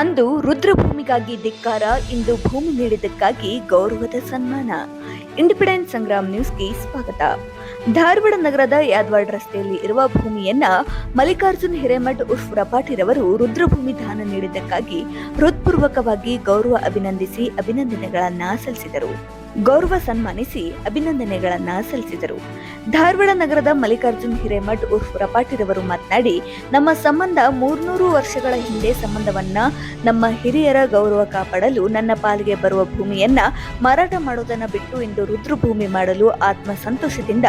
ಅಂದು ರುದ್ರಭೂಮಿಗಾಗಿ ಧಿಕ್ಕಾರ, ಇಂದು ಭೂಮಿ ನೀಡಿದ್ದಕ್ಕಾಗಿ ಗೌರವದ ಸನ್ಮಾನ. ಇಂಡಿಪೆಂಡೆನ್ಸ್ ಸಂಗ್ರಾಮ್ ನ್ಯೂಸ್ಗೆ ಸ್ವಾಗತ. ಧಾರವಾಡ ನಗರದ ಯಾದವಾಡ್ ರಸ್ತೆಯಲ್ಲಿ ಇರುವ ಭೂಮಿಯನ್ನ ಮಲ್ಲಿಕಾರ್ಜುನ್ ಹಿರೇಮಠ್ ಉರ್ಫ್ ರಪಾಟಿರವರು ರುದ್ರಭೂಮಿ ದಾನ ನೀಡಿದ್ದಕ್ಕಾಗಿ ಹೃತ್ಪೂರ್ವಕವಾಗಿ ಗೌರವ ಅಭಿನಂದಿಸಿ ಅಭಿನಂದನೆಗಳನ್ನ ಸಲ್ಲಿಸಿದರು. ಗೌರವ ಸನ್ಮಾನಿಸಿ ಅಭಿನಂದನೆಗಳನ್ನ ಸಲ್ಲಿಸಿದರು. ಧಾರವಾಡ ನಗರದ ಮಲ್ಲಿಕಾರ್ಜುನ್ ಹಿರೇಮಠ್ ಉರ್ಫ್ ರಪಾಟಿರವರು ಮಾತನಾಡಿ, ನಮ್ಮ ಸಂಬಂಧ ಮೂರ್ನೂರು ವರ್ಷಗಳ ಹಿಂದೆ ಸಂಬಂಧವನ್ನ ನಮ್ಮ ಹಿರಿಯರ ಗೌರವ ಕಾಪಾಡಲು, ನನ್ನ ಪಾಲಿಗೆ ಬರುವ ಭೂಮಿಯನ್ನ ಮಾರಾಟ ಮಾಡೋದನ್ನ ಬಿಟ್ಟು ಇಂದು ರುದ್ರಭೂಮಿ ಮಾಡಲು ಆತ್ಮ ಸಂತೋಷದಿಂದ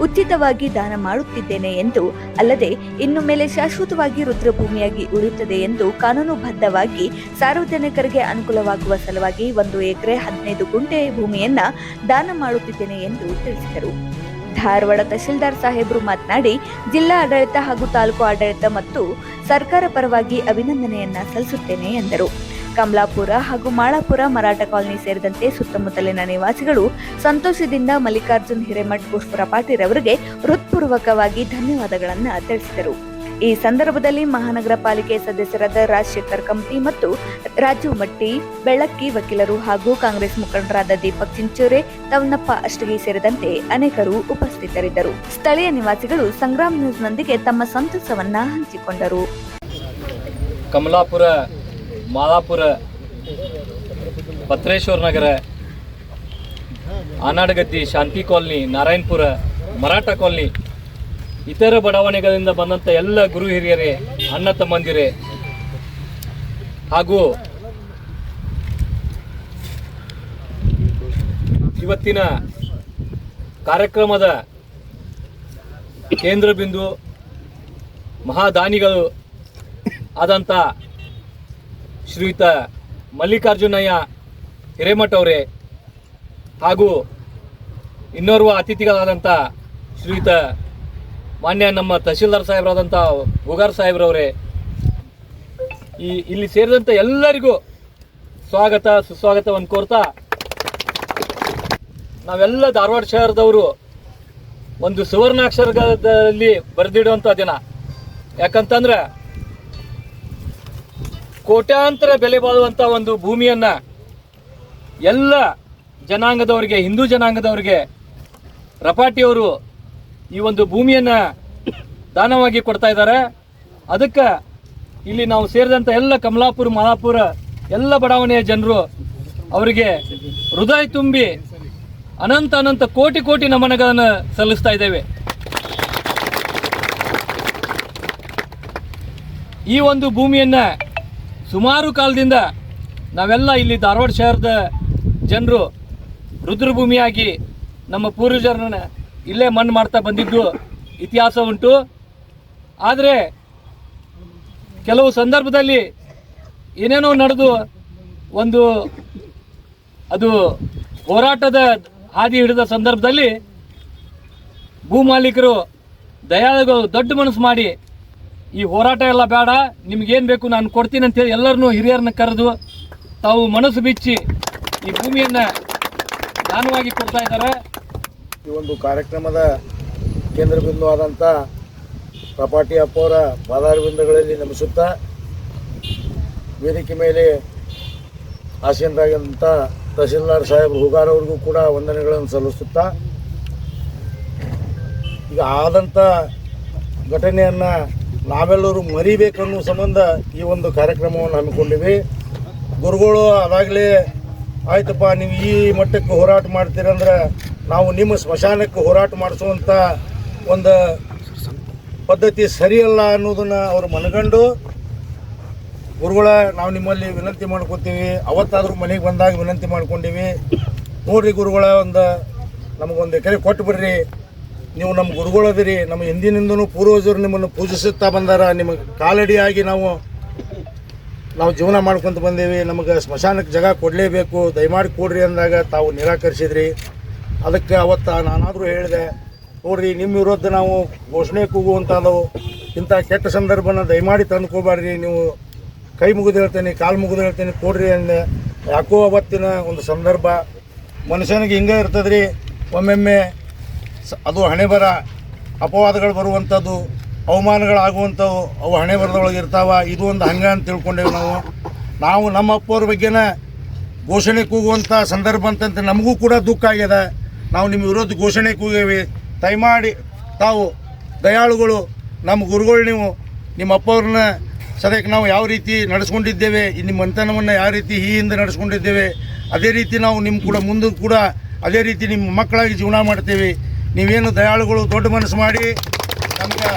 ಉಚಿತವಾಗಿ ದಾನ ಮಾಡುತ್ತಿದ್ದೇನೆ ಎಂದು, ಅಲ್ಲದೆ ಇನ್ನು ಮೇಲೆ ಶಾಶ್ವತವಾಗಿ ರುದ್ರಭೂಮಿಯಾಗಿ ಉಳಿಯುತ್ತದೆ ಎಂದು ಕಾನೂನುಬದ್ಧವಾಗಿ ಸಾರ್ವಜನಿಕರಿಗೆ ಅನುಕೂಲವಾಗುವ ಸಲುವಾಗಿ ಒಂದು ಎಕರೆ ಹದಿನೈದು ಗುಂಟೆ ಭೂಮಿಯನ್ನ ದಾನ ಮಾಡುತ್ತಿದ್ದೇನೆ ಎಂದು ತಿಳಿಸಿದರು. ಧಾರವಾಡ ತಹಶೀಲ್ದಾರ್ ಸಾಹೇಬರು ಮಾತನಾಡಿ, ಜಿಲ್ಲಾ ಆಡಳಿತ ಹಾಗೂ ತಾಲೂಕು ಆಡಳಿತ ಮತ್ತು ಸರ್ಕಾರ ಪರವಾಗಿ ಅಭಿನಂದನೆಯನ್ನ ಸಲ್ಲಿಸುತ್ತೇನೆ ಎಂದರು. ಕಮಲಾಪುರ ಹಾಗೂ ಮಾಳಾಪುರ ಮರಾಠ ಕಾಲೋನಿ ಸೇರಿದಂತೆ ಸುತ್ತಮುತ್ತಲಿನ ನಿವಾಸಿಗಳು ಸಂತೋಷದಿಂದ ಮಲ್ಲಿಕಾರ್ಜುನ್ ಹಿರೇಮಠ್ ಪುಷ್ಪರ ಪಾಟೀಲ್ ಅವರಿಗೆ ಹೃತ್ಪೂರ್ವಕವಾಗಿ ಧನ್ಯವಾದಗಳನ್ನು ತಿಳಿಸಿದರು. ಈ ಸಂದರ್ಭದಲ್ಲಿ ಮಹಾನಗರ ಪಾಲಿಕೆ ಸದಸ್ಯರಾದ ರಾಜಶೇಖರ್ ಕಂಪ್ತಿ ಮತ್ತು ರಾಜು ಮಟ್ಟಿ, ಬೆಳಕ್ಕಿ ವಕೀಲರು ಹಾಗೂ ಕಾಂಗ್ರೆಸ್ ಮುಖಂಡರಾದ ದೀಪಕ್ ಚಿಂಚೋರೆ ತವನಪ್ಪ ಅಷ್ಟಗಿ ಸೇರಿದಂತೆ ಅನೇಕರು ಉಪಸ್ಥಿತರಿದ್ದರು. ಸ್ಥಳೀಯ ನಿವಾಸಿಗಳು ಸಂಗ್ರಾಮ್ ನ್ಯೂಸ್ನೊಂದಿಗೆ ತಮ್ಮ ಸಂತಸವನ್ನ ಹಂಚಿಕೊಂಡರು. ಕಮಲಾಪುರ, ಮಾಲಾಪುರ, ಪತ್ರೇಶ್ವರ ನಗರ, ಆನಾಡಗದ್ದಿ, ಶಾಂತಿ ಕಾಲನಿ, ನಾರಾಯಣಪುರ, ಮರಾಠ ಕಾಲನಿ ಇತರ ಬಡಾವಣೆಗಳಿಂದ ಬಂದಂಥ ಎಲ್ಲ ಗುರು ಹಿರಿಯರೇ, ಅಣ್ಣ ತಮ್ಮಂದಿರೇ, ಹಾಗೂ ಇವತ್ತಿನ ಕಾರ್ಯಕ್ರಮದ ಕೇಂದ್ರ ಬಿಂದು ಮಹಾದಾನಿಗಳು ಆದಂಥ ಶ್ರೀಯುತ ಮಲ್ಲಿಕಾರ್ಜುನಯ್ಯ ಹಿರೇಮಠ ಅವರೇ, ಹಾಗೂ ಇನ್ನೋರ್ವ ಅತಿಥಿಗಳಾದಂಥ ಶ್ರೀಯುತ ಮಾನ್ಯ ನಮ್ಮ ತಹಶೀಲ್ದಾರ್ ಸಾಹೇಬರಾದಂಥ ಗುಗಾರ್ ಸಾಹೇಬ್ರವರೇ, ಈ ಇಲ್ಲಿ ಸೇರಿದಂಥ ಎಲ್ಲರಿಗೂ ಸ್ವಾಗತ, ಸುಸ್ವಾಗತವನ್ನು ಕೋರ್ತಾ ನಾವೆಲ್ಲ ಧಾರವಾಡ ಶಹರದವರು ಒಂದು ಸುವರ್ಣಾಕ್ಷರದಲ್ಲಿ ಬರೆದಿಡುವಂಥ ದಿನ. ಯಾಕಂತಂದ್ರೆ ಕೋಟ್ಯಾಂತರ ಬೆಲೆ ಬಾಳುವಂಥ ಒಂದು ಭೂಮಿಯನ್ನು ಎಲ್ಲ ಜನಾಂಗದವರಿಗೆ, ಹಿಂದೂ ಜನಾಂಗದವರಿಗೆ, ರಪಾಟಿಯವರು ಈ ಒಂದು ಭೂಮಿಯನ್ನ ದಾನವಾಗಿ ಕೊಡ್ತಾ ಇದ್ದಾರೆ. ಅದಕ್ಕೆ ಇಲ್ಲಿ ನಾವು ಸೇರಿದಂಥ ಎಲ್ಲ ಕಮಲಾಪುರ, ಮಾಲಾಪುರ ಎಲ್ಲ ಬಡಾವಣೆಯ ಜನರು ಅವರಿಗೆ ಹೃದಯ ತುಂಬಿ ಅನಂತ ಅನಂತ ಕೋಟಿ ಕೋಟಿ ನಮನಗಳನ್ನು ಸಲ್ಲಿಸ್ತಾ ಇದ್ದೇವೆ. ಈ ಒಂದು ಭೂಮಿಯನ್ನ ಸುಮಾರು ಕಾಲದಿಂದ ನಾವೆಲ್ಲ ಇಲ್ಲಿ ಧಾರವಾಡ ಶಹರದ ಜನರು ರುದ್ರಭೂಮಿಯಾಗಿ ನಮ್ಮ ಪೂರ್ವಜರನ್ನ ಇಲ್ಲೇ ಮಣ್ಣು ಮಾಡ್ತಾ ಬಂದಿದ್ದು ಇತಿಹಾಸ ಉಂಟು. ಆದರೆ ಕೆಲವು ಸಂದರ್ಭದಲ್ಲಿ ಏನೇನೋ ನಡೆದು ಒಂದು ಅದು ಹೋರಾಟದ ಹಾದಿ ಹಿಡಿದ ಸಂದರ್ಭದಲ್ಲಿ ಭೂ ಮಾಲೀಕರು, ದಯಾಳುಗಳು ದೊಡ್ಡ ಮನಸ್ಸು ಮಾಡಿ, ಈ ಹೋರಾಟ ಎಲ್ಲ ಬೇಡ, ನಿಮ್ಗೇನು ಬೇಕು ನಾನು ಕೊಡ್ತೀನಿ ಅಂತೇಳಿ ಎಲ್ಲರನ್ನೂ ಹಿರಿಯರನ್ನ ಕರೆದು ತಾವು ಮನಸ್ಸು ಬಿಚ್ಚಿ ಈ ಭೂಮಿಯನ್ನು ದಾನವಾಗಿ ಕೊಡ್ತಾ ಇದ್ದಾರೆ. ಈ ಒಂದು ಕಾರ್ಯಕ್ರಮದ ಕೇಂದ್ರ ಬಿಂದುವಾದಂಥ ಆದಂಥ ಅಪ್ಪವರ ಪಾದಾರ ಬಿಂದುಗಳಲ್ಲಿ ನಮಿಸುತ್ತಾ ವೇದಿಕೆ ಮೇಲೆ ಆಸೀನರಾಗಿದ್ದಂಥ ತಹಸೀಲ್ದಾರ್ ಸಾಹೇಬ್ ಹುಗಾರವ್ರಿಗೂ ಕೂಡ ವಂದನೆಗಳನ್ನು ಸಲ್ಲಿಸುತ್ತಾ ಈಗ ಆದಂಥ ಘಟನೆಯನ್ನು ನಾವೆಲ್ಲರೂ ಮರಿಬೇಕನ್ನೋ ಸಂಬಂಧ ಈ ಒಂದು ಕಾರ್ಯಕ್ರಮವನ್ನು ಹಮ್ಮಿಕೊಂಡಿವಿ. ಗುರುಗಳು ಅದಾಗಲೇ, ಆಯ್ತಪ್ಪ, ನೀವು ಈ ಮಟ್ಟಕ್ಕೆ ಹೋರಾಟ ಮಾಡ್ತೀರಂದ್ರೆ ನಾವು ನಿಮ್ಮ ಸ್ಮಶಾನಕ್ಕೆ ಹೋರಾಟ ಮಾಡಿಸುವಂಥ ಒಂದು ಪದ್ಧತಿ ಸರಿಯಲ್ಲ ಅನ್ನೋದನ್ನು ಅವರು ಮನಗಂಡು, ಗುರುಗಳ, ನಾವು ನಿಮ್ಮಲ್ಲಿ ವಿನಂತಿ ಮಾಡ್ಕೊತೀವಿ. ಅವತ್ತಾದರೂ ಮನೆಗೆ ಬಂದಾಗ ವಿನಂತಿ ಮಾಡ್ಕೊಂಡಿವಿ. ನೋಡ್ರಿ ಗುರುಗಳ, ಒಂದು ನಮಗೊಂದು ಎಕರೆ ಕೊಟ್ಟು ಬಿಡ್ರಿ. ನೀವು ನಮ್ಮ ಗುರುಗಳದಿರಿ ನಮ್ಮ ಹಿಂದಿನಿಂದನೂ ಪೂರ್ವಜರು ನಿಮ್ಮನ್ನು ಪೂಜಿಸುತ್ತಾ ಬಂದಾರ. ನಿಮಗೆ ಕಾಲಡಿಯಾಗಿ ನಾವು ನಾವು ಜೀವನ ಮಾಡ್ಕೊಂತ ಬಂದೇವಿ. ನಮಗೆ ಸ್ಮಶಾನಕ್ಕೆ ಜಾಗ ಕೊಡಲೇಬೇಕು. ದಯಮಾಡಿ ಕೊಡ್ರಿ ಅಂದಾಗ ತಾವು ನಿರಾಕರಿಸಿದ್ರಿ. ಅದಕ್ಕೆ ಅವತ್ತು ನಾನಾದರೂ ಹೇಳಿದೆ, ನೋಡ್ರಿ ನಿಮ್ಮ ವಿರುದ್ಧ ನಾವು ಘೋಷಣೆ ಕೂಗುವಂಥದ್ದು ಇಂಥ ಕೆಟ್ಟ ಸಂದರ್ಭನ ದಯಮಾಡಿ ತಂದುಕೋಬಾರ್ರಿ. ನೀವು ಕೈ ಮುಗಿದು ಹೇಳ್ತೇನೆ, ಕಾಲು ಮುಗಿದು ಹೇಳ್ತೇನೆ, ಕೊಡ್ರಿ ಅಂದೆ. ಯಾಕೋ ಅವತ್ತಿನ ಒಂದು ಸಂದರ್ಭ. ಮನುಷ್ಯನಿಗೆ ಹಿಂಗೆ ಇರ್ತದ್ರಿ. ಒಮ್ಮೊಮ್ಮೆ ಅದು ಹಣೆ ಬರ. ಅಪವಾದಗಳು ಬರುವಂಥದ್ದು, ಅವಮಾನಗಳಾಗುವಂಥವು, ಅವು ಹಣೆ ಬರದೊಳಗೆ ಇರ್ತಾವ. ಇದು ಒಂದು ಹಂಗೆ ಅಂತ ತಿಳ್ಕೊಂಡೇವೆ ನಾವು. ನಾವು ನಮ್ಮ ಅಪ್ಪವ್ರ ಬಗ್ಗೆನ ಘೋಷಣೆ ಕೂಗುವಂಥ ಸಂದರ್ಭ ಅಂತಂತ ನಮಗೂ ಕೂಡ ದುಃಖ ಆಗ್ಯದ. ನಾವು ನಿಮ್ಮ ವಿರೋಧ ಘೋಷಣೆ ಕೂಗೇವಿ. ದಯಮಾಡಿ ತಾವು ದಯಾಳುಗಳು, ನಮ್ಮ ಗುರುಗಳು ನೀವು, ನಿಮ್ಮ ಅಪ್ಪವ್ರನ್ನ ಸದ್ಯಕ್ಕೆ ನಾವು ಯಾವ ರೀತಿ ನಡೆಸ್ಕೊಂಡಿದ್ದೇವೆ ನಿಮ್ಮ ಮಂತನವನ್ನು ಯಾವ ರೀತಿ ಈ ಹಿಂದೆ ನಡೆಸ್ಕೊಂಡಿದ್ದೇವೆ, ಅದೇ ರೀತಿ ನಾವು ನಿಮ್ಮ ಕೂಡ ಮುಂದೆ ಕೂಡ ಅದೇ ರೀತಿ ನಿಮ್ಮ ಮಕ್ಕಳಾಗಿ ಜೀವನ ಮಾಡ್ತೇವೆ. ನೀವೇನು ದಯಾಳುಗಳು, ದೊಡ್ಡ ಮನಸ್ಸು ಮಾಡಿ ನಮ್ಗೆ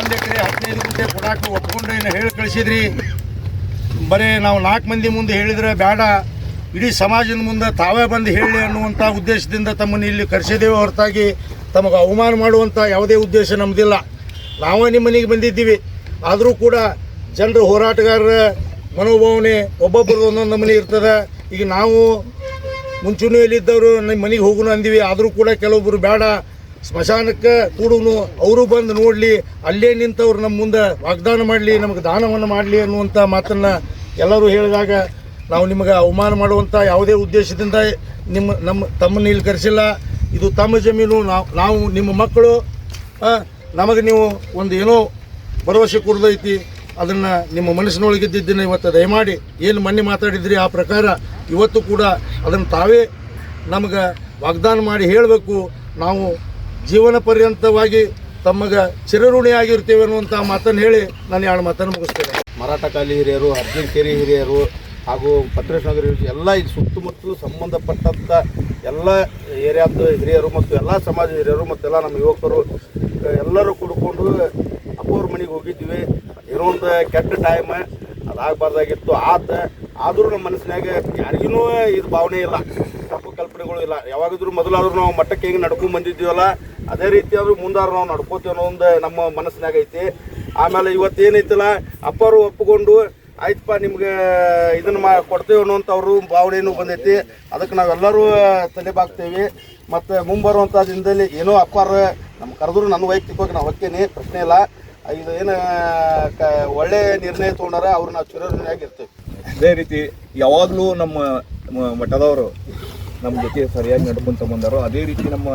ಒಂದು ಎಕರೆ ಹದಿನೈದು ಗುಂಟೆ ಕೊಡಾಕ ಒಪ್ಕೊಂಡು ಏನು ಹೇಳಿ ಕಳಿಸಿದ್ರಿ? ಬರೀ ನಾವು ನಾಲ್ಕು ಮಂದಿ ಮುಂದೆ ಹೇಳಿದರೆ ಬೇಡ ಇಡೀ ಸಮಾಜದ ಮುಂದೆ ತಾವೇ ಬಂದು ಹೇಳಿ ಅನ್ನುವಂಥ ಉದ್ದೇಶದಿಂದ ತಮ್ಮನ್ನು ಇಲ್ಲಿ ಕರೆಸಿದ್ದೇವೆ ಹೊರತಾಗಿ ತಮಗೆ ಅವಮಾನ ಮಾಡುವಂಥ ಯಾವುದೇ ಉದ್ದೇಶ ನಮ್ಮದಿಲ್ಲ ನಾವೇ ನಿಮ್ಮ ಮನೆಗೆ ಬಂದಿದ್ದೀವಿ. ಆದರೂ ಕೂಡ ಜನರು ಹೋರಾಟಗಾರರ ಮನೋಭಾವನೆ ಒಬ್ಬೊಬ್ಬರದ್ದು ಒಂದೊಂದು ನಮೂನೆ ಇರ್ತದೆ. ಈಗ ನಾವು ಮುಂಚೂಣಿಯಲ್ಲಿದ್ದವರು ನಿಮ್ಮ ಮನೆಗೆ ಹೋಗೋಣ ಅಂದಿವಿ. ಆದರೂ ಕೂಡ ಕೆಲವೊಬ್ಬರು ಬೇಡ. ಸ್ಮಶಾನಕ್ಕೆ ಕೂಡುನು. ಅವರು ಬಂದು ನೋಡಲಿ, ಅಲ್ಲೇ ನಿಂತವ್ರು ನಮ್ಮ ಮುಂದೆ ವಾಗ್ದಾನ ಮಾಡಲಿ, ನಮಗೆ ದಾನವನ್ನು ಮಾಡಲಿ ಅನ್ನುವಂಥ ಮಾತನ್ನು ಎಲ್ಲರೂ ಹೇಳಿದಾಗ ನಾವು ನಿಮಗೆ ಅವಮಾನ ಮಾಡುವಂಥ ಯಾವುದೇ ಉದ್ದೇಶದಿಂದ ನಿಮ್ಮ ನಮ್ಮ ತಮ್ಮನ್ನು ಇಲ್ಲಿ ಕರೆಸಿಲ್ಲ. ಇದು ತಮ್ಮ ಜಮೀನು, ನಾವು ನಾವು ನಿಮ್ಮ ಮಕ್ಕಳು. ನಮಗೆ ನೀವು ಒಂದು ಏನೋ ಭರವಸೆ ಕೊಡ್ದೈತಿ. ಅದನ್ನು ನಿಮ್ಮ ಮನಸ್ಸಿನೊಳಗಿದ್ದನ್ನು ಇವತ್ತು ದಯಮಾಡಿ ಏನು ಮೊನ್ನೆ ಮಾತಾಡಿದ್ರಿ ಆ ಪ್ರಕಾರ ಇವತ್ತು ಕೂಡ ಅದನ್ನು ತಾವೇ ನಮಗೆ ವಾಗ್ದಾನ ಮಾಡಿ ಹೇಳಬೇಕು. ನಾವು ಜೀವನ ಪರ್ಯಂತವಾಗಿ ತಮಗೆ ಚಿರಋಣಿಯಾಗಿರ್ತೇವೆ ಅನ್ನುವಂಥ ಮಾತನ್ನು ಹೇಳಿ ನಾನು ಎರಡು ಮಾತನ್ನು ಮುಗಿಸ್ತೇನೆ. ಮರಾಠಕಾಲಿ ಹಿರಿಯರು, ಅರ್ಜುನ್ ಕೆರೆ ಹಿರಿಯರು ಹಾಗೂ ಪತ್ರೇಶ್ವರ ಎಲ್ಲ ಇದು ಸುತ್ತಮುತ್ತಲು ಸಂಬಂಧಪಟ್ಟಂಥ ಎಲ್ಲ ಏರಿಯಾದ ಹಿರಿಯರು ಮತ್ತು ಎಲ್ಲ ಸಮಾಜ ಹಿರಿಯರು ಮತ್ತೆಲ್ಲ ನಮ್ಮ ಯುವಕರು, ಎಲ್ಲರೂ ಕುಡ್ಕೊಂಡು ಅಪ್ಪವ್ರ ಮನೆಗೆ ಹೋಗಿದ್ವಿ ಏನೋ ಒಂದು ಕೆಟ್ಟ ಟೈಮ್ ಅದಾಗಬಾರ್ದಾಗಿತ್ತು. ಆತ, ಆದರೂ ನಮ್ಮ ಮನಸ್ಸಿನಾಗ ಯಾರಿಗೂ ಇದು ಭಾವನೆ ಇಲ್ಲ. ತಪ್ಪು ಕಲ್ಪನೆಗಳು ಇಲ್ಲ. ಯಾವಾಗಿದ್ರು ಮೊದಲಾದ್ರೂ ನಾವು ಮಟ್ಟಕ್ಕೆ ಹೆಂಗೆ ನಡ್ಕೊಂಡು ಬಂದಿದ್ದೀವಲ್ಲ, ಅದೇ ರೀತಿ ಆದರೂ ಮುಂದಾದ್ರೂ ನಾವು ನಡ್ಕೋತೀವಿ ಅನ್ನೋ ಒಂದು ನಮ್ಮ ಮನಸ್ಸಿನಾಗ ಐತಿ ಆಮೇಲೆ ಇವತ್ತೇನೈತಲ್ಲ, ಅಪ್ಪರು ಒಪ್ಪಿಕೊಂಡು ಆಯ್ತಪ್ಪ, ನಿಮ್ಗೆ ಇದನ್ನ ಮಾ, ಕೊಡ್ತೇವೆ ಅನ್ನೋಂಥವ್ರು ಭಾವನೆಯೂ ಬಂದೈತಿ. ಅದಕ್ಕೆ ನಾವೆಲ್ಲರೂ ತಲೆ ಬಾಗ್ತೇವೆ. ಮತ್ತು ಮುಂಬರುವಂಥ ದಿನದಲ್ಲಿ ಏನೋ ಅಪ್ಪಾರ ನಮ್ಮ ಕರೆದ್ರು ನನ್ನ ವೈಯಕ್ತಿಕವಾಗಿ ನಾವು ಹೊಕ್ಕೇನಿ, ಪ್ರಶ್ನೆ ಇಲ್ಲ. ಇದು ಏನು, ಕ, ಒಳ್ಳೆ ನಿರ್ಣಯ ತೊಗೊಂಡಾರ ಅವ್ರು ನಾವು ಚಿರಋಣಿಯಾಗಿ ಇರ್ತೇವೆ ಅದೇ ರೀತಿ ಯಾವಾಗಲೂ ನಮ್ಮ ಮಠದವರು ನಮ್ಮ ಜೊತೆ ಸರಿಯಾಗಿ ನಡ್ಕೊಂತ ಬಂದಾರೋ, ಅದೇ ರೀತಿ ನಮ್ಮ